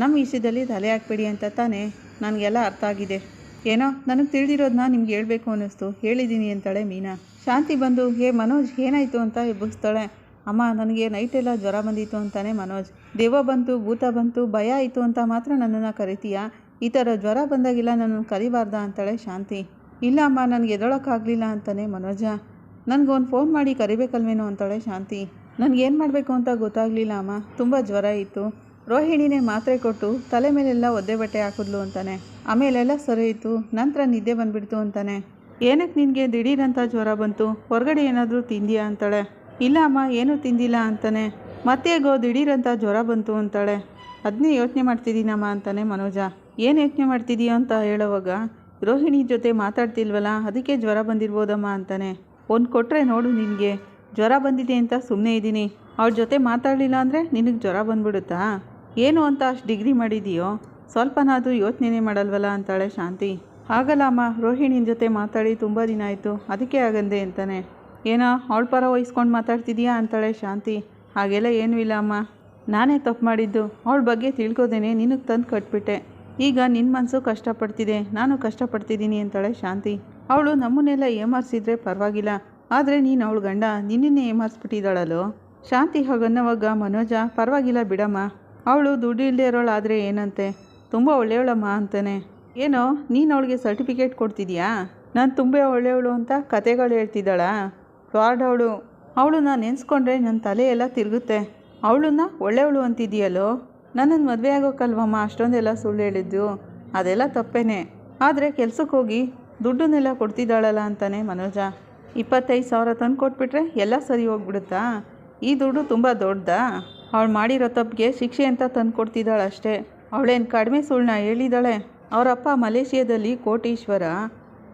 ನಮ್ಮ ವಿಷಯದಲ್ಲಿ ತಲೆ ಹಾಕ್ಬೇಡಿ ಅಂತ ತಾನೇ ನನಗೆಲ್ಲ ಅರ್ಥ ಆಗಿದೆ. ಏನೋ, ನನಗೆ ತಿಳಿದಿರೋದನ್ನ ನಿಮ್ಗೆ ಹೇಳಬೇಕು ಅನ್ನಿಸ್ತು. ಹೇಳಿದ್ದೀನಿ ಅಂತಾಳೆ ಮೀನಾ. ಶಾಂತಿ ಬಂದು, ಹೇ ಮನೋಜ್, ಏನಾಯಿತು ಅಂತ ಎಬ್ಬಿಸ್ತಾಳೆ? ಅಮ್ಮ, ನನಗೆ ನೈಟೆಲ್ಲ ಜ್ವರ ಬಂದಿತ್ತು ಅಂತಾನೆ ಮನೋಜ್. ದೇವ ಬಂತು, ಭೂತ ಬಂತು, ಭಯ ಆಯಿತು ಅಂತ ಮಾತ್ರ ನನ್ನನ್ನು ಕರಿತೀಯಾ? ಈ ಥರ ಜ್ವರ ಬಂದಾಗಿಲ್ಲ ನನ್ನನ್ನು ಕರಿಬಾರ್ದ ಅಂತಾಳೆ ಶಾಂತಿ. ಇಲ್ಲ ಅಮ್ಮ ನನಗೆ ಎದೊಳಕ್ಕಾಗಲಿಲ್ಲ ಅಂತಾನೆ ಮನೋಜ. ನನಗೊಂದು ಫೋನ್ ಮಾಡಿ ಕರಿಬೇಕಲ್ವೇನೋ ಅಂತಾಳೆ ಶಾಂತಿ. ನನಗೇನು ಮಾಡಬೇಕು ಅಂತ ಗೊತ್ತಾಗಲಿಲ್ಲ ಅಮ್ಮ. ತುಂಬ ಜ್ವರ ಇತ್ತು. ರೋಹಿಣಿನೇ ಮಾತ್ರೆ ಕೊಟ್ಟು ತಲೆ ಮೇಲೆಲ್ಲ ಒದ್ದೆ ಬಟ್ಟೆ ಹಾಕಿದ್ಲು ಅಂತಾನೆ. ಆಮೇಲೆಲ್ಲ ಸರಿ ಇತ್ತು. ನಂತರ ನಿದ್ದೆ ಬಂದುಬಿಡ್ತು ಅಂತಾನೆ. ಏನಕ್ಕೆ ನಿನಗೆ ದಿಢೀರಂತ ಜ್ವರ ಬಂತು? ಹೊರಗಡೆ ಏನಾದರೂ ತಿಂದಿಯಾ ಅಂತಾಳೆ. ಇಲ್ಲ ಅಮ್ಮ, ಏನೂ ತಿಂದಿಲ್ಲ ಅಂತಾನೆ. ಮತ್ತೆಗೋ ದಿಢೀರಂತ ಜ್ವರ ಬಂತು ಅಂತಾಳೆ. ಅದನ್ನೇ ಯೋಚನೆ ಮಾಡ್ತಿದ್ದೀನಮ್ಮ ಅಂತಾನೆ ಮನೋಜ. ಏನು ಯೋಚನೆ ಮಾಡ್ತಿದೀಯ ಅಂತ ಹೇಳೋವಾಗ, ರೋಹಿಣಿ ಜೊತೆ ಮಾತಾಡ್ತಿಲ್ವಲ್ಲ, ಅದಕ್ಕೆ ಜ್ವರ ಬಂದಿರ್ಬೋದಮ್ಮ ಅಂತಾನೆ. ಒಂದು ಕೊಟ್ಟರೆ ನೋಡು ನಿನಗೆ, ಜ್ವರ ಬಂದಿದೆ ಅಂತ ಸುಮ್ಮನೆ ಇದ್ದೀನಿ. ಅವ್ರ ಜೊತೆ ಮಾತಾಡಲಿಲ್ಲ ಅಂದರೆ ನಿನಗೆ ಜ್ವರ ಬಂದ್ಬಿಡುತ್ತಾ? ಏನು ಅಂತ ಅಷ್ಟು ಡಿಗ್ರಿ ಮಾಡಿದೀಯೋ? ಸ್ವಲ್ಪನಾದರೂ ಯೋಚನೆನೇ ಮಾಡಲ್ವಲ್ಲ ಅಂತಾಳೆ ಶಾಂತಿ. ಆಗಲ್ಲ ಅಮ್ಮ ರೋಹಿಣಿನ ಜೊತೆ ಮಾತಾಡಿ ತುಂಬ ದಿನ ಆಯಿತು, ಅದಕ್ಕೆ ಆಗಂದೆ ಅಂತಾನೆ. ಏನೋ, ಅವಳ ಪರ ವಹಿಸ್ಕೊಂಡು ಮಾತಾಡ್ತಿದ್ಯಾ ಅಂತಾಳೆ ಶಾಂತಿ. ಹಾಗೆಲ್ಲ ಏನೂ ಇಲ್ಲ ಅಮ್ಮ ನಾನೇ ತಪ್ಪು ಮಾಡಿದ್ದು. ಅವಳ ಬಗ್ಗೆ ತಿಳ್ಕೋದೇನೆ ನಿನಗೆ ತಂದು ಕಟ್ಬಿಟ್ಟೆ. ಈಗ ನಿನ್ನ ಮನಸ್ಸು ಕಷ್ಟಪಡ್ತಿದೆ, ನಾನು ಕಷ್ಟಪಡ್ತಿದ್ದೀನಿ ಅಂತಾಳೆ ಶಾಂತಿ. ಅವಳು ನಮ್ಮನ್ನೆಲ್ಲ ಏಮಾರಿಸಿದ್ರೆ ಪರವಾಗಿಲ್ಲ, ಆದರೆ ನೀನು ಅವಳು ಗಂಡ ನಿನ್ನೇ ಏಮಾರಿಸ್ಬಿಟ್ಟಿದ್ದಾಳಲ್ಲೋ? ಶಾಂತಿ ಹಾಗನ್ನವಾಗ ಮನೋಜ, ಪರವಾಗಿಲ್ಲ ಬಿಡಮ್ಮ, ಅವಳು ದುಡ್ಡು ಇಲ್ಲದೆ ಇರೋಳಾದರೆ ಏನಂತೆ? ತುಂಬ ಒಳ್ಳೆಯವಳಮ್ಮ ಅಂತಾನೆ. ಏನೋ, ನೀನು ಅವಳಿಗೆ ಸರ್ಟಿಫಿಕೇಟ್ ಕೊಡ್ತಿದ್ಯಾ? ನಾನು ತುಂಬ ಒಳ್ಳೆಯವಳು ಅಂತ ಕತೆಗಳು ಹೇಳ್ತಿದ್ದಾಳಾ. ಫ್ರಾಡ್ ಅವಳು ಅವಳು ನಾನು ನೆನೆಸ್ಕೊಂಡ್ರೆ ನನ್ನ ತಲೆ ಎಲ್ಲ ತಿರುಗುತ್ತೆ. ಅವಳನ್ನ ಒಳ್ಳೆಯವಳು ಅಂತಿದೆಯಲ್ಲೋ ನನ್ನನ್ನು ಮದುವೆ ಆಗೋಕ್ಕಲ್ವಮ್ಮ ಅಷ್ಟೊಂದೆಲ್ಲ ಸುಳ್ಳು ಹೇಳಿದ್ದು. ಅದೆಲ್ಲ ತಪ್ಪೇನೆ. ಆದರೆ ಕೆಲ್ಸಕ್ಕೆ ಹೋಗಿ ದುಡ್ಡನ್ನೆಲ್ಲ ಕೊಡ್ತಿದ್ದಾಳಲ್ಲ ಅಂತಾನೆ ಮನೋಜ. ಇಪ್ಪತ್ತೈದು ಸಾವಿರ ತಂದು ಕೊಟ್ಬಿಟ್ರೆ ಎಲ್ಲ ಸರಿ ಹೋಗ್ಬಿಡುತ್ತಾ? ಈ ದುಡ್ಡು ತುಂಬ ದೊಡ್ಡದಾ? ಅವಳು ಮಾಡಿರೋ ತಪ್ಪಿಗೆ ಶಿಕ್ಷೆ ಅಂತ ತಂದು ಕೊಡ್ತಿದ್ದಾಳೆ ಅಷ್ಟೇ. ಅವಳೇನು ಕಡಿಮೆ ಸುಳ್ಳನ್ನ ಹೇಳಿದಾಳೆ ಅವರಪ್ಪ ಮಲೇಷಿಯಾದಲ್ಲಿ ಕೋಟೀಶ್ವರ.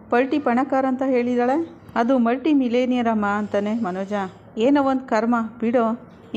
ಪಲ್ಟಿ ಪಣಕಾರ ಅಂತ ಹೇಳಿದಾಳೆ ಅದು ಮಲ್ಟಿ ಮಿಲೇನಿಯರಮ್ಮ ಅಂತಾನೆ ಮನೋಜ. ಏನೋ ಒಂದು ಕರ್ಮ. ಬಿಡೋ.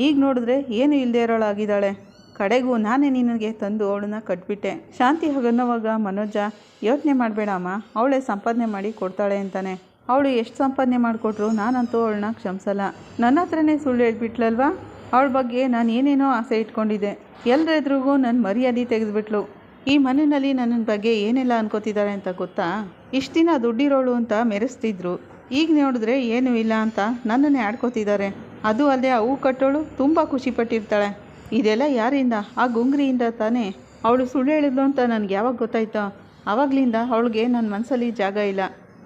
ಈಗ ನೋಡಿದ್ರೆ ಏನು ಇಲ್ಲದೆ ಇರೋಳಾಗಿದ್ದಾಳೆ. ಕಡೆಗೂ ನಾನೇ ನಿನಗೆ ತಂದು ಅವಳನ್ನ ಕಟ್ಬಿಟ್ಟೆ. ಶಾಂತಿ ಹಗನವಾಗ ಮನೋಜ, ಯೋಚನೆ ಮಾಡಬೇಡಮ್ಮ ಅವಳೇ ಸಂಪಾದನೆ ಮಾಡಿ ಕೊಡ್ತಾಳೆ ಅಂತಾನೆ. ಅವಳು ಎಷ್ಟು ಸಂಪಾದನೆ ಮಾಡಿಕೊಟ್ರು ನಾನಂತೂ ಅವಳನ್ನ ಕ್ಷಮಿಸಲ್ಲ. ನನ್ನ ಹತ್ರನೇ ಸುಳ್ಳು ಹೇಳ್ಬಿಟ್ಲಲ್ವಾ? ಅವಳ ಬಗ್ಗೆ ನಾನು ಏನೇನೋ ಆಸೆ ಇಟ್ಕೊಂಡಿದ್ದೆ. ಎಲ್ಲರೆದ್ರಿಗೂ ನನ್ನ ಮರ್ಯಾದೆ ತೆಗೆದುಬಿಟ್ಲು. ಈ ಮನೆಯಲ್ಲಿ ನನ್ನ ಬಗ್ಗೆ ಏನೆಲ್ಲ ಅನ್ಕೋತಿದ್ದಾರೆ ಅಂತ ಗೊತ್ತಾ? ಇಷ್ಟು ದಿನ ದುಡ್ಡಿರೋಳು ಅಂತ ಮೆರೆಸ್ತಿದ್ರು. ಈಗ ನೋಡಿದ್ರೆ ಏನೂ ಇಲ್ಲ ಅಂತ ನನ್ನನ್ನೇ ಆಡ್ಕೋತಿದ್ದಾರೆ. ಅದು ಅಲ್ಲದೆ ಹೂ ಕಟ್ಟೋಳು ತುಂಬ ಖುಷಿ ಪಟ್ಟಿರ್ತಾಳೆ ಇದೆಲ್ಲ ಯಾರಿಂದ? ಆ ಗುಂಗ್ರಿಯಿಂದ ತಾನೇ. ಅವಳು ಸುಳ್ಳು ಹೇಳಿದ್ಲು ಅಂತ ನನಗೆ ಯಾವಾಗ ಗೊತ್ತಾಯ್ತೋ? ಆವಾಗಲಿಂದ ಅವಳಿಗೆ ನನ್ನ ಮನಸ್ಸಲ್ಲಿ ಜಾಗ ಇಲ್ಲ.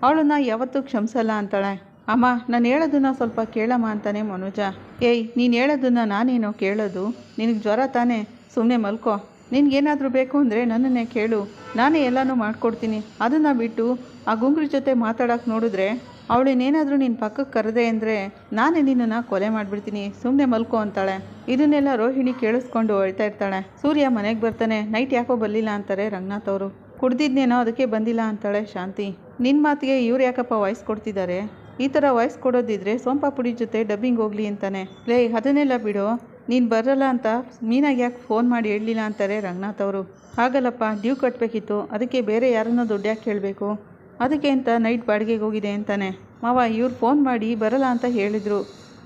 ಅವಳನ್ನ ಯಾವತ್ತೂ ಕ್ಷಮಿಸಲ್ಲ ಅಂತಾಳೆ. ಅಮ್ಮ, ನಾನು ಹೇಳೋದನ್ನ ಸ್ವಲ್ಪ ಕೇಳಮ್ಮ ಅಂತಾನೆ ಮನೋಜ. ಏಯ್, ನೀನು ಹೇಳೋದನ್ನ ನಾನೇನೋ ಕೇಳೋದು? ನಿನಗೆ ಜ್ವರ ತಾನೇ? ಸುಮ್ಮನೆ ಮಲ್ಕೋ. ನಿನಗೇನಾದರೂ ಬೇಕು ಅಂದರೆ ನನ್ನನ್ನೇ ಕೇಳು. ನಾನೇ ಎಲ್ಲನೂ ಮಾಡಿಕೊಡ್ತೀನಿ. ಅದನ್ನು ಬಿಟ್ಟು ಆ ಗುಂಗ್ರಿ ಜೊತೆ ಮಾತಾಡೋಕೆ ನೋಡಿದ್ರೆ ಅವಳನ್ನೇನಾದರೂ ನಿನ್ನ ಪಕ್ಕಕ್ಕೆ ಕರೆದೆ ಅಂದರೆ ನಾನೇ ನಿನ್ನನ್ನು ಕೊಲೆ ಮಾಡಿಬಿಡ್ತೀನಿ ಸುಮ್ಮನೆ ಮಲ್ಕೋ ಅಂತಾಳೆ. ಇದನ್ನೆಲ್ಲ ರೋಹಿಣಿ ಕೇಳಿಸ್ಕೊಂಡು ಹೇಳ್ತಾ ಇರ್ತಾಳೆ. ಸೂರ್ಯ ಮನೆಗೆ ಬರ್ತಾನೆ, ನೈಟ್ ಯಾಕೋ ಬರಲಿಲ್ಲ ಅಂತಾರೆ ರಂಗನಾಥ್ ಅವರು. ಕುಡ್ದಿದ್ನೇನೋ ಅದಕ್ಕೆ ಬಂದಿಲ್ಲ ಅಂತಾಳೆ ಶಾಂತಿ. ನಿನ್ನ ಮಾತಿಗೆ ಇವ್ರು ಯಾಕಪ್ಪ ವಾಯ್ಸ್ ಕೊಡ್ತಿದ್ದಾರೆ ಈ ಥರ ವಾಯ್ಸ್ ಕೊಡೋದಿದ್ರೆ ಸೋಂಪಾ ಪುಡಿ ಜೊತೆ ಡಬ್ಬಿಂಗ್ ಹೋಗ್ಲಿ ಅಂತಾನೆ. ಲೇ, ಅದನ್ನೆಲ್ಲ ಬಿಡು. ನೀನು ಬರಲ್ಲ ಅಂತ ಮೀನಾಗಿ ಯಾಕೆ ಫೋನ್ ಮಾಡಿ ಹೇಳಲಿಲ್ಲ ಅಂತಾರೆ ರಂಗನಾಥ್ ಅವರು. ಹಾಗಲ್ಲಪ್ಪ, ಡ್ಯೂ ಕಟ್ಟಬೇಕಿತ್ತು ಅದಕ್ಕೆ ಬೇರೆ ಯಾರನ್ನೋ ದುಡ್ಡು ಯಾಕೆ ಕೇಳಬೇಕು ಅದಕ್ಕೆ ಅಂತ ನೈಟ್ ಬಾಡಿಗೆಗೆ ಹೋಗಿದೆ ಅಂತಾನೆ. ಮಾವ, ಇವ್ರು ಫೋನ್ ಮಾಡಿ ಬರಲ್ಲ ಅಂತ ಹೇಳಿದರು.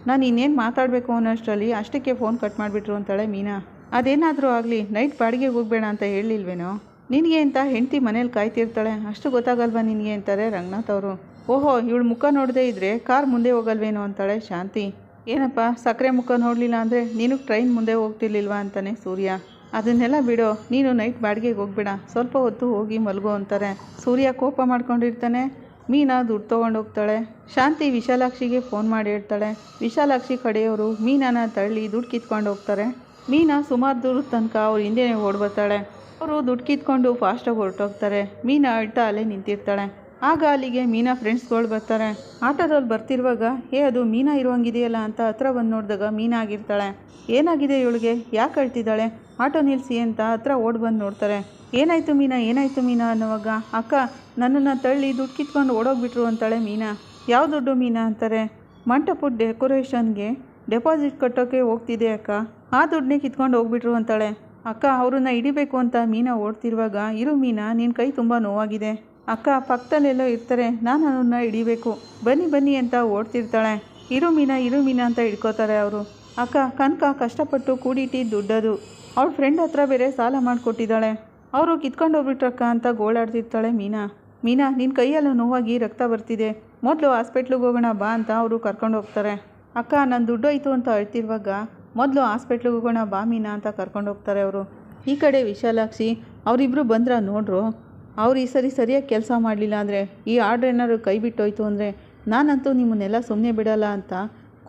ನಾನು ಇನ್ನೇನು ಮಾತಾಡಬೇಕು ಅನ್ನೋಷ್ಟರಲ್ಲಿ ಅಷ್ಟಕ್ಕೆ ಫೋನ್ ಕಟ್ ಮಾಡಿಬಿಟ್ರು ಅಂತಾಳೆ ಮೀನಾ. ಅದೇನಾದರೂ ಆಗಲಿ ನೈಟ್ ಬಾಡಿಗೆಗೆ ಹೋಗಬೇಡ ಅಂತ ಹೇಳಿಲ್ವೇನೋ? ನಿನಗೆ ಅಂತ ಹೆಂಡತಿ ಮನೇಲಿ ಕಾಯ್ತಿರ್ತಾಳೆ? ಅಷ್ಟು ಗೊತ್ತಾಗಲ್ವಾ ನಿನಗೆ ಅಂತಾರೆ ರಂಗನಾಥ್ ಅವರು. ಓಹೋ, ಇವಳು ಮುಖ ನೋಡದೇ ಇದ್ದರೆ ಕಾರ್ ಮುಂದೆ ಹೋಗಲ್ವೇನೋ ಅಂತಾಳೆ ಶಾಂತಿ. ಏನಪ್ಪ ಸಕ್ಕರೆ ಮುಖ ನೋಡಲಿಲ್ಲ ಅಂದರೆ ನೀನು ಟ್ರೈನ್ ಮುಂದೆ ಹೋಗ್ತಿರ್ಲಿಲ್ವಾ ಅಂತಾನೆ ಸೂರ್ಯ. ಅದನ್ನೆಲ್ಲ ಬಿಡೋ. ನೀನು ನೈಟ್ ಬಾಡಿಗೆಗೆ ಹೋಗ್ಬೇಡ. ಸ್ವಲ್ಪ ಹೊತ್ತು ಹೋಗಿ ಮಲಗು ಅಂತಾರೆ. ಸೂರ್ಯ ಕೋಪ ಮಾಡ್ಕೊಂಡಿರ್ತಾನೆ. ಮೀನಾ ದುಡ್ಡು ತೊಗೊಂಡು ಹೋಗ್ತಾಳೆ. ಶಾಂತಿ ವಿಶಾಲಾಕ್ಷಿಗೆ ಫೋನ್ ಮಾಡಿ ಹೇಳ್ತಾಳೆ. ವಿಶಾಲಾಕ್ಷಿ ಕಡೆಯವರು ಮೀನಾನ ತಳ್ಳಿ ದುಡ್ಡು ಕಿತ್ಕೊಂಡು ಹೋಗ್ತಾರೆ. ಮೀನಾ ಸುಮಾರು ದೂರದ ತನಕ ಅವ್ರ ಹಿಂದೆನೇ ಓಡ್ ಬರ್ತಾಳೆ. ಅವರು ದುಡ್ಡು ಕಿತ್ಕೊಂಡು ಫಾಸ್ಟಾಗಿ ಹೊರಟೋಗ್ತಾರೆ. ಮೀನಾ ಅಳ್ತಾ ಅಲ್ಲೇ ನಿಂತಿರ್ತಾಳೆ. ಆಗ ಅಲ್ಲಿಗೆ ಮೀನಾ ಫ್ರೆಂಡ್ಸ್ಗಳು ಬರ್ತಾರೆ. ಆಟೋದಲ್ಲಿ ಬರ್ತಿರುವಾಗ, ಏ, ಅದು ಮೀನಾ ಇರುವಂಗಿದೆಯಲ್ಲ ಅಂತ ಹತ್ರ ಬಂದು ನೋಡಿದಾಗ ಮೀನಾ ಆಗಿರ್ತಾಳೆ ಏನಾಗಿದೆ ಇವಳಿಗೆ? ಯಾಕೆ ಅಳ್ತಿದ್ದಾಳೆ? ಆಟೋ ನಿಲ್ಲಿಸಿ ಅಂತ ಹತ್ರ ಓಡ್ ಬಂದು ನೋಡ್ತಾರೆ. ಏನಾಯ್ತು ಮೀನಾ? ಏನಾಯ್ತು ಮೀನಾ? ಅನ್ನುವಾಗ, ಅಕ್ಕ, ನನ್ನನ್ನು ತಳ್ಳಿ ದುಡ್ಡು ಕಿತ್ಕೊಂಡು ಓಡೋಗ್ಬಿಟ್ರು ಅಂತಾಳೆ ಮೀನಾ. ಯಾವ ದುಡ್ಡು ಮೀನಾ? ಅಂತಾರೆ. ಮಂಟಪದ ಡೆಕೋರೇಷನ್ಗೆ ಡೆಪಾಸಿಟ್ ಕಟ್ಟೋಕ್ಕೆ ಹೋಗ್ತಿದೆ ಅಕ್ಕ. ಆ ದುಡ್ಡನ್ನೇ ಕಿತ್ಕೊಂಡು ಹೋಗ್ಬಿಟ್ರು ಅಂತಾಳೆ. ಅಕ್ಕ, ಅವ್ರನ್ನ ಹಿಡಿಬೇಕು ಅಂತ ಮೀನಾ ಓಡ್ತಿರುವಾಗ, ಇರು ಮೀನಾ ನಿನ್ನ ಕೈ ತುಂಬ ನೋವಾಗಿದೆ. ಅಕ್ಕ, ಪಕ್ಕದಲ್ಲೆಲ್ಲೋ ಇರ್ತಾರೆ. ನಾನು ಅವ್ರನ್ನ ಹಿಡಿಬೇಕು. ಬನ್ನಿ ಬನ್ನಿ ಅಂತ ಓಡ್ತಿರ್ತಾಳೆ. ಇರು ಮೀನಾ ಇರು ಮೀನಾ ಅಂತ ಹಿಡ್ಕೋತಾರೆ ಅವರು. ಅಕ್ಕ, ಕನಕ ಕಷ್ಟಪಟ್ಟು ಕೂಡಿಟ್ಟಿದ್ದು ದುಡ್ಡದು. ಅವ್ಳ ಫ್ರೆಂಡ್ ಹತ್ರ ಬೇರೆ ಸಾಲ ಮಾಡಿಕೊಟ್ಟಿದ್ದಾಳೆ. ಅವರು ಕಿತ್ಕೊಂಡು ಹೋಗ್ಬಿಟ್ರಕ್ಕ ಅಂತ ಗೋಳಾಡ್ತಿರ್ತಾಳೆ ಮೀನಾ. ಮೀನಾ ನಿನ್ನ ಕೈಯಲ್ಲೂ ನೋವಾಗಿ ರಕ್ತ ಬರ್ತಿದೆ. ಮೊದಲು ಹಾಸ್ಪಿಟ್ಲಿಗೆ ಹೋಗೋಣ ಬಾ ಅಂತ ಅವರು ಕರ್ಕೊಂಡು ಹೋಗ್ತಾರೆ. ಅಕ್ಕ ನನ್ನ ದುಡ್ಡು ಹೋಯ್ತು ಅಂತ ಅಳ್ತಿರುವಾಗ ಮೊದಲು ಹಾಸ್ಪಿಟ್ಲಿಗೆ ಹೋಗೋಣ ಬಾ ಮೀನಾ ಅಂತ ಕರ್ಕೊಂಡು ಹೋಗ್ತಾರೆ ಅವರು. ಈ ಕಡೆ ವಿಶಾಲಾಕ್ಷಿ ಅವರಿಬ್ಬರು ಬಂದ್ರ ನೋಡ್ರು. ಅವ್ರು ಈ ಸರಿ ಸರಿಯಾಗಿ ಕೆಲಸ ಮಾಡಲಿಲ್ಲ ಅಂದರೆ ಈ ಆರ್ಡ್ರ್ ಏನಾದ್ರು ಕೈ ಬಿಟ್ಟೋಯ್ತು ಅಂದರೆ ನಾನಂತೂ ನಿಮ್ಮನ್ನೆಲ್ಲ ಸುಮ್ಮನೆ ಬಿಡಲ್ಲ ಅಂತ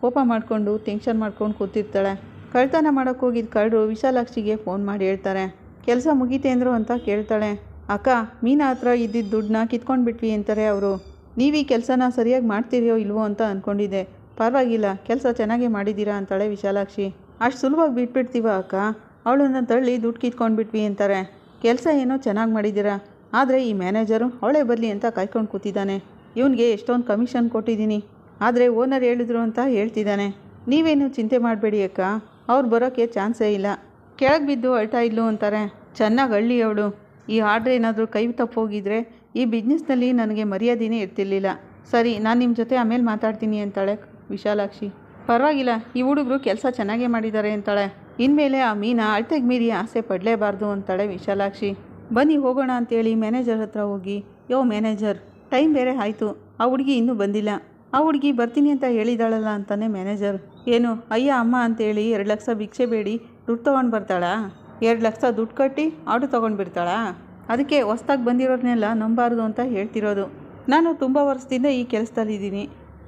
ಕೋಪ ಮಾಡಿಕೊಂಡು ಟೆನ್ಷನ್ ಮಾಡ್ಕೊಂಡು ಕೂತಿರ್ತಾಳೆ. ಕಳ್ತನ ಮಾಡೋಕ್ಕೆ ಹೋಗಿದ್ದ ಕಳ್ಳರು ವಿಶಾಲಾಕ್ಷಿಗೆ ಫೋನ್ ಮಾಡಿ ಹೇಳ್ತಾರೆ. ಕೆಲಸ ಮುಗೀತೆ ಅಂದರು ಅಂತ ಕೇಳ್ತಾಳೆ. ಅಕ್ಕ, ಮೀನ ಹತ್ರ ಇದ್ದಿದ್ದ ದುಡ್ಡನ್ನ ಕಿತ್ಕೊಂಡು ಬಿಟ್ವಿ ಅಂತಾರೆ ಅವರು. ನೀವು ಈ ಕೆಲಸನ ಸರಿಯಾಗಿ ಮಾಡ್ತೀರಿಯೋ ಇಲ್ವೋ ಅಂತ ಅಂದ್ಕೊಂಡಿದ್ದೆ ಪರವಾಗಿಲ್ಲ, ಕೆಲಸ ಚೆನ್ನಾಗೇ ಮಾಡಿದ್ದೀರಾ ಅಂತಾಳೆ ವಿಶಾಲಾಕ್ಷಿ. ಅಷ್ಟು ಸುಲಭವಾಗಿ ಬಿಟ್ಬಿಡ್ತೀವ ಅಕ್ಕ? ಅವಳನ್ನು ತಳ್ಳಿ ದುಡ್ಡು ಕಿತ್ಕೊಂಡು ಬಿಟ್ವಿ ಅಂತಾರೆ. ಕೆಲಸ ಏನೋ ಚೆನ್ನಾಗಿ ಮಾಡಿದ್ದೀರಾ? ಆದರೆ ಈ ಮ್ಯಾನೇಜರು ಅವಳೇ ಬರಲಿ ಅಂತ ಕಾಯ್ಕೊಂಡು ಕೂತಿದ್ದಾನೆ. ಇವನಿಗೆ ಎಷ್ಟೊಂದು ಕಮಿಷನ್ ಕೊಟ್ಟಿದ್ದೀನಿ. ಆದರೆ ಓನರ್ ಹೇಳಿದ್ರು ಅಂತ ಹೇಳ್ತಿದ್ದಾನೆ. ನೀವೇನು ಚಿಂತೆ ಮಾಡಬೇಡಿ ಅಕ್ಕ. ಅವ್ರು ಬರೋಕ್ಕೆ ಚಾನ್ಸೇ ಇಲ್ಲ. ಕೆಳಗೆ ಬಿದ್ದು ಅಳ್ತಾ ಇದ್ಲು ಅಂತಾರೆ. ಚೆನ್ನಾಗಿ ಹಳ್ಳಿ ಅವಳು. ಈ ಆರ್ಡ್ರ್ ಏನಾದರೂ ಕೈ ತಪ್ಪೋಗಿದ್ರೆ ಈ ಬಿಸ್ನೆಸ್ನಲ್ಲಿ ನನಗೆ ಮರ್ಯಾದೆಯೇ ಇರ್ತಿರ್ಲಿಲ್ಲ. ಸರಿ, ನಾನು ನಿಮ್ಮ ಜೊತೆ ಆಮೇಲೆ ಮಾತಾಡ್ತೀನಿ ಅಂತಾಳೆ ವಿಶಾಲಾಕ್ಷಿ. ಪರವಾಗಿಲ್ಲ, ಈ ಹುಡುಗರು ಕೆಲಸ ಚೆನ್ನಾಗೇ ಮಾಡಿದ್ದಾರೆ ಅಂತಾಳೆ. ಇನ್ಮೇಲೆ ಆ ಮೀನ ಅಳ್ತೆಗೆ ಮೀರಿ ಆಸೆ ಪಡಲೇಬಾರ್ದು ಅಂತಾಳೆ ವಿಶಾಲಾಕ್ಷಿ. ಬನ್ನಿ ಹೋಗೋಣ ಅಂತೇಳಿ ಮ್ಯಾನೇಜರ್ ಹತ್ರ ಹೋಗಿ, ಯೋ ಮ್ಯಾನೇಜರ್ ಟೈಮ್ ಬೇರೆ ಆಯಿತು, ಆ ಹುಡುಗಿ ಇನ್ನೂ ಬಂದಿಲ್ಲ. ಆ ಹುಡುಗಿ ಬರ್ತೀನಿ ಅಂತ ಹೇಳಿದಾಳಲ್ಲ ಅಂತಾನೆ ಮ್ಯಾನೇಜರ್ ಏನು, ಅಯ್ಯ, ಅಮ್ಮ ಅಂತೇಳಿ ಎರಡು ಲಕ್ಷ ಭಿಕ್ಷೆ ಬೇಡಿ, ದುಡ್ಡು ತೊಗೊಂಡು ಬರ್ತಾಳಾ? ಎರಡು ಲಕ್ಷ ದುಡ್ಡು ಕಟ್ಟಿ ಆಟೋ ತೊಗೊಂಡು ಬಿಡ್ತಾಳಾ? ಅದಕ್ಕೆ ಹೊಸ್ದಾಗಿ ಬಂದಿರೋರನ್ನೆಲ್ಲ ನಂಬಾರ್ದು ಅಂತ ಹೇಳ್ತಿರೋದು. ನಾನು ತುಂಬ ವರ್ಷದಿಂದ ಈ ಕೆಲಸದಲ್ಲಿದ್ದೀನಿ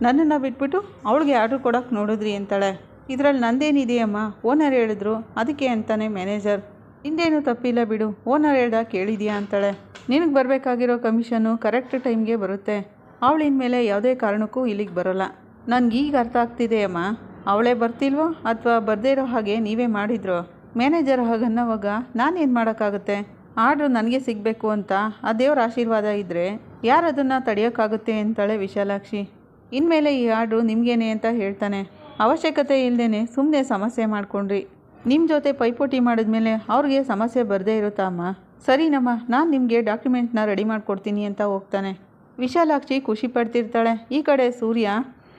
ನನ್ನನ್ನು ಬಿಟ್ಬಿಟ್ಟು ಅವಳಿಗೆ ಆರ್ಡ್ರ್ ಕೊಡೋಕೆ ನೋಡಿದ್ರಿ ಅಂತಾಳೆ. ಇದರಲ್ಲಿ ನಂದೇನಿದೆಯಮ್ಮ ಓನರ್ ಹೇಳಿದ್ರು, ಅದಕ್ಕೆ ಅಂತಾನೆ ಮ್ಯಾನೇಜರ್ ಹಿಂದೇನು ತಪ್ಪಿಲ್ಲ ಬಿಡು. ಓನರ್ ಹೇಳ್ದ ಕೇಳಿದ್ಯಾ ಅಂತಾಳೆ. ನಿನಗೆ ಬರಬೇಕಾಗಿರೋ ಕಮಿಷನ್ನು ಕರೆಕ್ಟ್ ಟೈಮ್ಗೆ ಬರುತ್ತೆ. ಅವಳಿನ ಮೇಲೆ ಯಾವುದೇ ಕಾರಣಕ್ಕೂ ಇಲ್ಲಿಗೆ ಬರೋಲ್ಲ. ನನಗೆ ಈಗ ಅರ್ಥ ಆಗ್ತಿದೆ ಅಮ್ಮ. ಅವಳೇ ಬರ್ತಿಲ್ವೋ ಅಥವಾ ಬರದೇ ಇರೋ ಹಾಗೆ ನೀವೇ ಮಾಡಿದ್ರು? ಮ್ಯಾನೇಜರ್ ಹಾಗನ್ನೋವಾಗ ನಾನೇನು ಮಾಡೋಕ್ಕಾಗುತ್ತೆ? ಆರ್ಡ್ರು ನನಗೆ ಸಿಗಬೇಕು ಅಂತ ಆ ದೇವ್ರ ಆಶೀರ್ವಾದ ಇದ್ದರೆ ಯಾರು ಅದನ್ನು ತಡೆಯೋಕ್ಕಾಗುತ್ತೆ ಅಂತಾಳೆ ವಿಶಾಲಾಕ್ಷಿ. ಇನ್ಮೇಲೆ ಈ ಆರ್ಡ್ರು ನಿಮಗೇನೆ ಅಂತ ಹೇಳ್ತಾನೆ. ಅವಶ್ಯಕತೆ ಇಲ್ಲದೇ ಸುಮ್ಮನೆ ಸಮಸ್ಯೆ ಮಾಡ್ಕೊಂಡ್ರಿ. ನಿಮ್ಮ ಜೊತೆ ಪೈಪೋಟಿ ಮಾಡಿದ್ಮೇಲೆ ಅವ್ರಿಗೆ ಸಮಸ್ಯೆ ಬರದೇ ಇರುತ್ತಾ ಅಮ್ಮ? ಸರಿನಮ್ಮ ನಾನು ನಿಮಗೆ ಡಾಕ್ಯುಮೆಂಟ್ನ ರೆಡಿ ಮಾಡಿಕೊಡ್ತೀನಿ ಅಂತ ಹೋಗ್ತಾನೆ. ವಿಶಾಲಾಕ್ಷಿ ಖುಷಿ ಪಡ್ತಿರ್ತಾಳೆ. ಈ ಕಡೆ ಸೂರ್ಯ,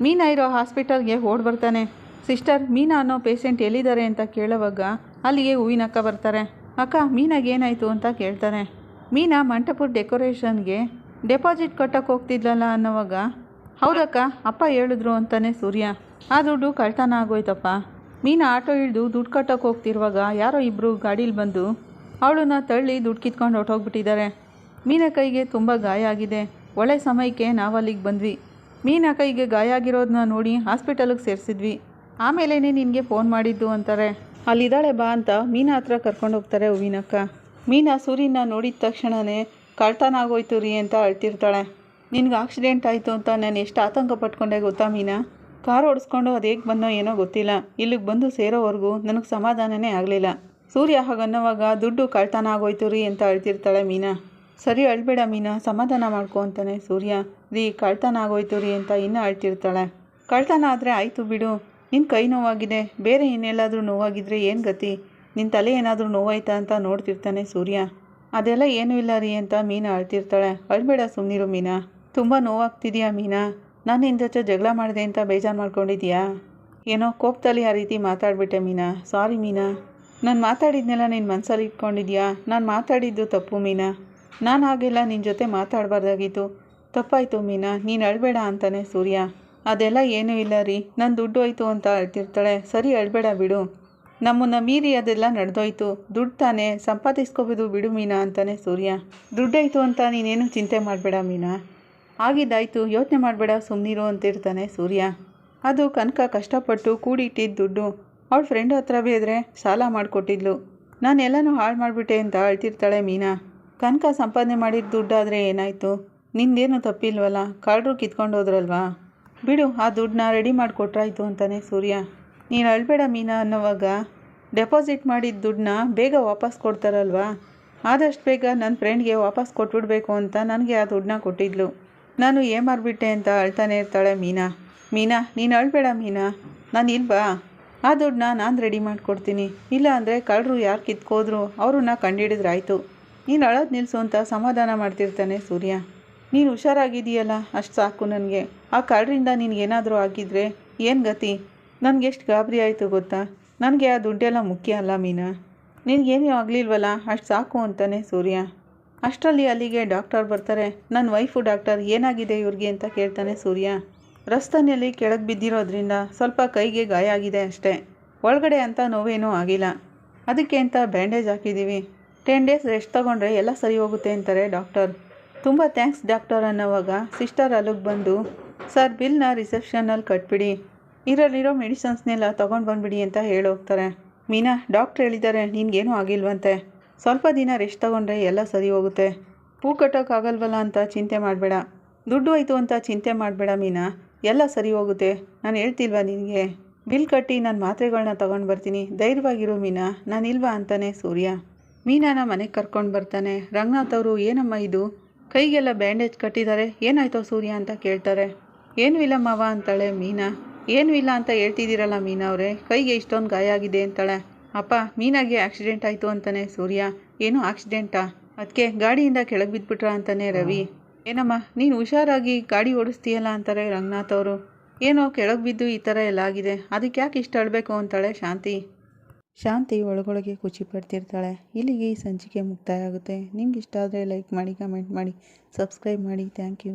ಮೀನಾ ಇರೋ ಹಾಸ್ಪಿಟಲ್ಗೆ ಓಡ್ ಬರ್ತಾನೆ. ಸಿಸ್ಟರ್ ಮೀನಾ ಅನ್ನೋ ಪೇಷಂಟ್ ಎಲ್ಲಿದ್ದಾರೆ ಅಂತ ಕೇಳುವಾಗ ಅಲ್ಲಿಗೆ ಹೂವಿನಕ್ಕ ಬರ್ತಾರೆ. ಅಕ್ಕ, ಮೀನಾಗೆ ಏನಾಯಿತು? ಅಂತ ಕೇಳ್ತಾನೆ. ಮೀನಾ ಮಂಟಪದ ಡೆಕೋರೇಷನ್ಗೆ ಡೆಪಾಸಿಟ್ ಕಟ್ಟಕ್ಕೆ ಹೋಗ್ತಿದ್ಲಲ್ಲ ಅನ್ನೋವಾಗ, ಹೌದಕ್ಕ, ಅಪ್ಪ ಹೇಳಿದ್ರು ಅಂತಾನೆ ಸೂರ್ಯ. ಆ ದುಡ್ಡು ಕಳ್ತನ ಆಗೋಯ್ತಪ್ಪ. ಮೀನಾ ಆಟೋ ಇಳಿದು ದುಡ್ಡು ಕಟ್ಟೋಕೆ ಹೋಗ್ತಿರುವಾಗ ಯಾರೋ ಇಬ್ಬರು ಗಾಡೀಲಿ ಬಂದು ಅವಳನ್ನ ತಳ್ಳಿ ದುಡ್ಡು ಕಿತ್ಕೊಂಡು ಹೊರಟೋಗ್ಬಿಟ್ಟಿದ್ದಾರೆ. ಮೀನ ಕೈಗೆ ತುಂಬ ಗಾಯ ಆಗಿದೆ. ಒಳ್ಳೆ ಸಮಯಕ್ಕೆ ನಾವು ಅಲ್ಲಿಗೆ ಬಂದ್ವಿ. ಮೀನ ಕೈಗೆ ಗಾಯ ಆಗಿರೋದನ್ನ ನೋಡಿ ಹಾಸ್ಪಿಟಲಿಗೆ ಸೇರಿಸಿದ್ವಿ. ಆಮೇಲೇ ನಿನಗೆ ಫೋನ್ ಮಾಡಿದ್ದು ಅಂತಾರೆ. ಅಲ್ಲಿದ್ದಾಳೆ ಬಾ ಅಂತ ಮೀನಾ ಹತ್ರ ಕರ್ಕೊಂಡು ಹೋಗ್ತಾರೆ ಹೂವಿನಕ್ಕ ಮೀನಾ ಸೂರ್ಯನ ನೋಡಿದ ತಕ್ಷಣವೇ ಕಳ್ತನ ಆಗೋಯ್ತು ರೀ ಅಂತ ಅಳ್ತಿರ್ತಾಳೆ. ನಿನಗೆ ಆಕ್ಸಿಡೆಂಟ್ ಆಯಿತು ಅಂತ ನಾನು ಎಷ್ಟು ಆತಂಕ ಪಟ್ಕೊಂಡೆ ಗೊತ್ತಾ ಮೀನಾ? ಕಾರ್ ಓಡಿಸ್ಕೊಂಡು ಅದು ಹೇಗೆ ಬಂದೋ ಏನೋ ಗೊತ್ತಿಲ್ಲ. ಇಲ್ಲಿಗೆ ಬಂದು ಸೇರೋವರೆಗೂ ನನಗೆ ಸಮಾಧಾನನೇ ಆಗಲಿಲ್ಲ. ಸೂರ್ಯ ಹಾಗನ್ನೋವಾಗ ದುಡ್ಡು ಕಳ್ತನ ಆಗೋಯ್ತು ರೀ ಅಂತ ಅಳ್ತಿರ್ತಾಳೆ ಮೀನಾ. ಸರಿ, ಅಳ್ಬೇಡ ಮೀನಾ, ಸಮಾಧಾನ ಮಾಡ್ಕೊ ಅಂತಾನೆ ಸೂರ್ಯ. ರೀ, ಕಳ್ತನ ಆಗೋಯ್ತು ರೀ ಅಂತ ಇನ್ನೂ ಅಳ್ತಿರ್ತಾಳೆ. ಕಳ್ತನ ಆದರೆ ಆಯಿತು ಬಿಡು. ನಿನ್ನ ಕೈ ನೋವಾಗಿದೆ. ಬೇರೆ ಇನ್ನೆಲ್ಲಾದರೂ ನೋವಾಗಿದ್ರೆ ಏನು ಗತಿ? ನಿನ್ನ ತಲೆ ಏನಾದರೂ ನೋವಾಯ್ತಾ ಅಂತ ನೋಡ್ತಿರ್ತಾನೆ ಸೂರ್ಯ. ಅದೆಲ್ಲ ಏನೂ ಇಲ್ಲ ರೀ ಅಂತ ಮೀನಾ ಅಳ್ತಿರ್ತಾಳೆ. ಅಳ್ಬೇಡ ಸುಮ್ಮನಿರು ಮೀನಾ. ತುಂಬ ನೋವಾಗ್ತಿದೆಯಾ ಮೀನಾ? ನಾನು ನಿನ್ನ ಜೊತೆ ಜಗಳ ಮಾಡಿದೆ ಅಂತ ಬೇಜಾರು ಮಾಡ್ಕೊಂಡಿದ್ಯಾ ಏನೋ ಕೋಪದಲ್ಲಿ ಆ ರೀತಿ ಮಾತಾಡ್ಬಿಟ್ಟೆ ಮೀನಾ. ಸಾರಿ ಮೀನಾ. ನಾನು ಮಾತಾಡಿದ್ನೆಲ್ಲ ನಿನ್ನ ಮನಸ್ಸಲ್ಲಿ ಇಟ್ಕೊಂಡಿದ್ಯಾ ನಾನು ಮಾತಾಡಿದ್ದು ತಪ್ಪು ಮೀನಾ. ನಾನು ಹಾಗೆಲ್ಲ ನಿನ್ನ ಜೊತೆ ಮಾತಾಡಬಾರ್ದಾಗಿತ್ತು. ತಪ್ಪಾಯಿತು ಮೀನಾ. ನೀನು ಅಳಬೇಡ ಅಂತಾನೆ ಸೂರ್ಯ. ಅದೆಲ್ಲ ಏನೂ ಇಲ್ಲ ರೀ. ನನ್ನ ದುಡ್ಡು ಹೋಯ್ತು ಅಂತ ಹೇಳ್ತಿರ್ತಾಳೆ ಸರಿ, ಅಳ್ಬೇಡ ಬಿಡು. ನಮ್ಮನ್ನು ಮೀರಿ ಅದೆಲ್ಲ ನಡೆದೋಯ್ತು. ದುಡ್ಡು ತಾನೇ ಸಂಪಾದಿಸ್ಕೋಬೋದು ಬಿಡು ಮೀನಾ ಅಂತಾನೆ ಸೂರ್ಯ. ದುಡ್ಡಾಯಿತು ಅಂತ ನೀನೇನು ಚಿಂತೆ ಮಾಡಬೇಡ ಮೀನಾ. ಆಗಿದ್ದಾಯ್ತು ಯೋಚನೆ ಮಾಡಬೇಡ ಸುಮ್ಮನಿರು ಅಂತಿರ್ತಾನೆ ಸೂರ್ಯ. ಅದು ಕನಕ ಕಷ್ಟಪಟ್ಟು ಕೂಡಿಟ್ಟಿದ್ದ ದುಡ್ಡು. ಅವಳ ಫ್ರೆಂಡ್ ಹತ್ರ ಬೇದ್ರೆ ಸಾಲ ಮಾಡಿಕೊಟ್ಟಿದ್ಲು. ನಾನೆಲ್ಲನೂ ಹಾಳು ಮಾಡಿಬಿಟ್ಟೆ ಅಂತ ಅಳ್ತಿರ್ತಾಳೆ ಮೀನಾ. ಕನಕ ಸಂಪಾದನೆ ಮಾಡಿದ ದುಡ್ಡಾದರೆ ಏನಾಯಿತು? ನಿಂದೇನು ತಪ್ಪಿಲ್ವಲ್ಲ? ಕಾಳರು ಕಿತ್ಕೊಂಡು ಹೋದ್ರಲ್ವಾ? ಬಿಡು, ಆ ದುಡ್ಡನ್ನ ರೆಡಿ ಮಾಡಿಕೊಟ್ರಾಯ್ತು ಅಂತಾನೆ ಸೂರ್ಯ. ನೀನು ಅಳ್ಬೇಡ ಮೀನಾ ಅನ್ನೋವಾಗ ಡೆಪಾಸಿಟ್ ಮಾಡಿದ ದುಡ್ಡನ್ನ ಬೇಗ ವಾಪಸ್ ಕೊಡ್ತಾರಲ್ವಾ? ಆದಷ್ಟು ಬೇಗ ನನ್ನ ಫ್ರೆಂಡ್ಗೆ ವಾಪಸ್ ಕೊಟ್ಬಿಡ್ಬೇಕು ಅಂತ ನನಗೆ ಆ ದುಡ್ಡನ್ನ ಕೊಟ್ಟಿದ್ಲು. ನಾನು ಏನು ಮಾಡಿಬಿಟ್ಟೆ ಅಂತ ಅಳ್ತಾನೆ ಇರ್ತಾಳೆ ಮೀನಾ. ಮೀನಾ, ನೀನು ಅಳ್ಬೇಡ ಮೀನಾ. ನಾನು ಇಲ್ವಾ ಆ ದುಡ್ಡನ್ನ ನಾನು ರೆಡಿ ಮಾಡಿಕೊಡ್ತೀನಿ. ಇಲ್ಲ ಅಂದರೆ ಕಳ್ಳರು ಯಾರು ಕಿತ್ಕೋದ್ರು ಅವ್ರನ್ನ ಕಂಡುಹಿಡಿದ್ರಾಯ್ತು ನೀನು ಅಳೋದು ನಿಲ್ಲಿಸು ಅಂತ ಸಮಾಧಾನ ಮಾಡ್ತಿರ್ತಾನೆ ಸೂರ್ಯ. ನೀನು ಹುಷಾರಾಗಿದೆಯಲ್ಲ ಅಷ್ಟು ಸಾಕು ನನಗೆ. ಆ ಕಳ್ಳರಿಂದ ನಿನಗೇನಾದರೂ ಆಗಿದ್ರೆ ಏನು ಗತಿ? ನನಗೆ ಎಷ್ಟು ಗಾಬರಿ ಆಯಿತು ಗೊತ್ತಾ? ನನಗೆ ಆ ದುಡ್ಡೆಲ್ಲ ಮುಖ್ಯ ಅಲ್ಲ ಮೀನಾ. ನಿನಗೇನೂ ಆಗಲಿಲ್ವಲ್ಲ, ಅಷ್ಟು ಸಾಕು ಅಂತಾನೆ ಸೂರ್ಯ. ಅಷ್ಟರಲ್ಲಿ ಅಲ್ಲಿಗೆ ಡಾಕ್ಟರ್ ಬರ್ತಾರೆ. ನನ್ನ ವೈಫು ಡಾಕ್ಟರ್, ಏನಾಗಿದೆ ಇವ್ರಿಗೆ? ಅಂತ ಕೇಳ್ತಾನೆ ಸೂರ್ಯ. ರಸ್ತೆಯಲ್ಲಿ ಕೆಳಗೆ ಬಿದ್ದಿರೋದ್ರಿಂದ ಸ್ವಲ್ಪ ಕೈಗೆ ಗಾಯ ಆಗಿದೆ ಅಷ್ಟೇ. ಒಳಗಡೆ ಅಂತ ನೋವೇನೂ ಆಗಿಲ್ಲ. ಅದಕ್ಕೆ ಅಂತ ಬ್ಯಾಂಡೇಜ್ ಹಾಕಿದ್ದೀವಿ? ಟೆನ್ ಡೇಸ್ ರೆಸ್ಟ್ ತೊಗೊಂಡ್ರೆ ಎಲ್ಲ ಸರಿ ಹೋಗುತ್ತೆ ಅಂತಾರೆ ಡಾಕ್ಟರ್. ತುಂಬ ಥ್ಯಾಂಕ್ಸ್ ಡಾಕ್ಟರ್ ಅನ್ನೋವಾಗ ಸಿಸ್ಟರ್ ಅಲ್ಲಿಗೆ ಬಂದು, ಸರ್, ಬಿಲ್ನ ರಿಸೆಪ್ಷನಲ್ಲಿ ಕಟ್ಬಿಡಿ. ಇದರಲ್ಲಿರೋ ಮೆಡಿಸನ್ಸ್ನೆಲ್ಲ ತೊಗೊಂಡು ಬಂದುಬಿಡಿ ಅಂತ ಹೇಳೋಗ್ತಾರೆ. ಮೀನಾ, ಡಾಕ್ಟ್ರ್ ಹೇಳಿದ್ದಾರೆ, ನಿನಗೇನೂ ಆಗಿಲ್ವಂತೆ. ಸ್ವಲ್ಪ ದಿನ ರೆಸ್ಟ್ ತಗೊಂಡ್ರೆ ಎಲ್ಲ ಸರಿ ಹೋಗುತ್ತೆ. ಹೂ ಕಟ್ಟೋಕ್ಕಾಗಲ್ವಲ್ಲ ಅಂತ ಚಿಂತೆ ಮಾಡಬೇಡ. ದುಡ್ಡು ಆಯಿತು ಅಂತ ಚಿಂತೆ ಮಾಡಬೇಡ ಮೀನಾ. ಎಲ್ಲ ಸರಿ ಹೋಗುತ್ತೆ. ನಾನು ಹೇಳ್ತಿಲ್ವಾ ನಿನಗೆ? ಬಿಲ್ ಕಟ್ಟಿ ನಾನು ಮಾತ್ರೆಗಳನ್ನ ತೊಗೊಂಡು ಬರ್ತೀನಿ. ಧೈರ್ಯವಾಗಿರು ಮೀನಾ. ನಾನಿಲ್ವಾ ಅಂತಾನೆ ಸೂರ್ಯ. ಮೀನಾನ ಮನೆಗೆ ಕರ್ಕೊಂಡು ಬರ್ತಾನೆ. ರಂಗನಾಥ್ ಅವರು, ಏನಮ್ಮ ಇದು? ಕೈಗೆಲ್ಲ ಬ್ಯಾಂಡೇಜ್ ಕಟ್ಟಿದ್ದಾರೆ ಏನಾಯ್ತೋ ಸೂರ್ಯ ಅಂತ ಕೇಳ್ತಾರೆ. ಏನು ಇಲ್ಲ ಮಾವ? ಅಂತಾಳೆ ಮೀನಾ. ಏನು ಇಲ್ಲ ಅಂತ ಹೇಳ್ತಿದ್ದೀರಲ್ಲ ಮೀನಾ ಅವರೇ. ಕೈಗೆ ಇಷ್ಟೊಂದು ಗಾಯ ಆಗಿದೆ ಅಂತಾಳೆ. ಅಪ್ಪ, ಮೀನಾಗೆ ಆಕ್ಸಿಡೆಂಟ್ ಆಯಿತು ಅಂತಾನೆ ಸೂರ್ಯ. ಏನು ಆಕ್ಸಿಡೆಂಟಾ? ಅದಕ್ಕೆ ಗಾಡಿಯಿಂದ ಕೆಳಗೆ ಬಿದ್ದುಬಿಟ್ರ ಅಂತಾನೆ ರವಿ. ಏನಮ್ಮ, ನೀನು ಹುಷಾರಾಗಿ ಗಾಡಿ ಓಡಿಸ್ತೀಯಲ್ಲ ಅಂತಾರೆ ರಂಗನಾಥ್ ಅವರು. ಏನೋ ಕೆಳಗೆ ಬಿದ್ದು ಈ ಥರ ಎಲ್ಲ ಆಗಿದೆ. ಅದಕ್ಕೆ ಯಾಕೆ ಇಷ್ಟ ಅಳಬೇಕು ಅಂತಾಳೆ ಶಾಂತಿ. ಶಾಂತಿ ಒಳಗೊಳಗೆ ಖುಷಿ ಪಡ್ತಿರ್ತಾಳೆ. ಇಲ್ಲಿಗೆ ಈ ಸಂಚಿಕೆ ಮುಕ್ತಾಯ ಆಗುತ್ತೆ. ನಿಮ್ಗೆ ಇಷ್ಟ ಆದರೆ ಲೈಕ್ ಮಾಡಿ, ಕಮೆಂಟ್ ಮಾಡಿ, ಸಬ್ಸ್ಕ್ರೈಬ್ ಮಾಡಿ. Thank you.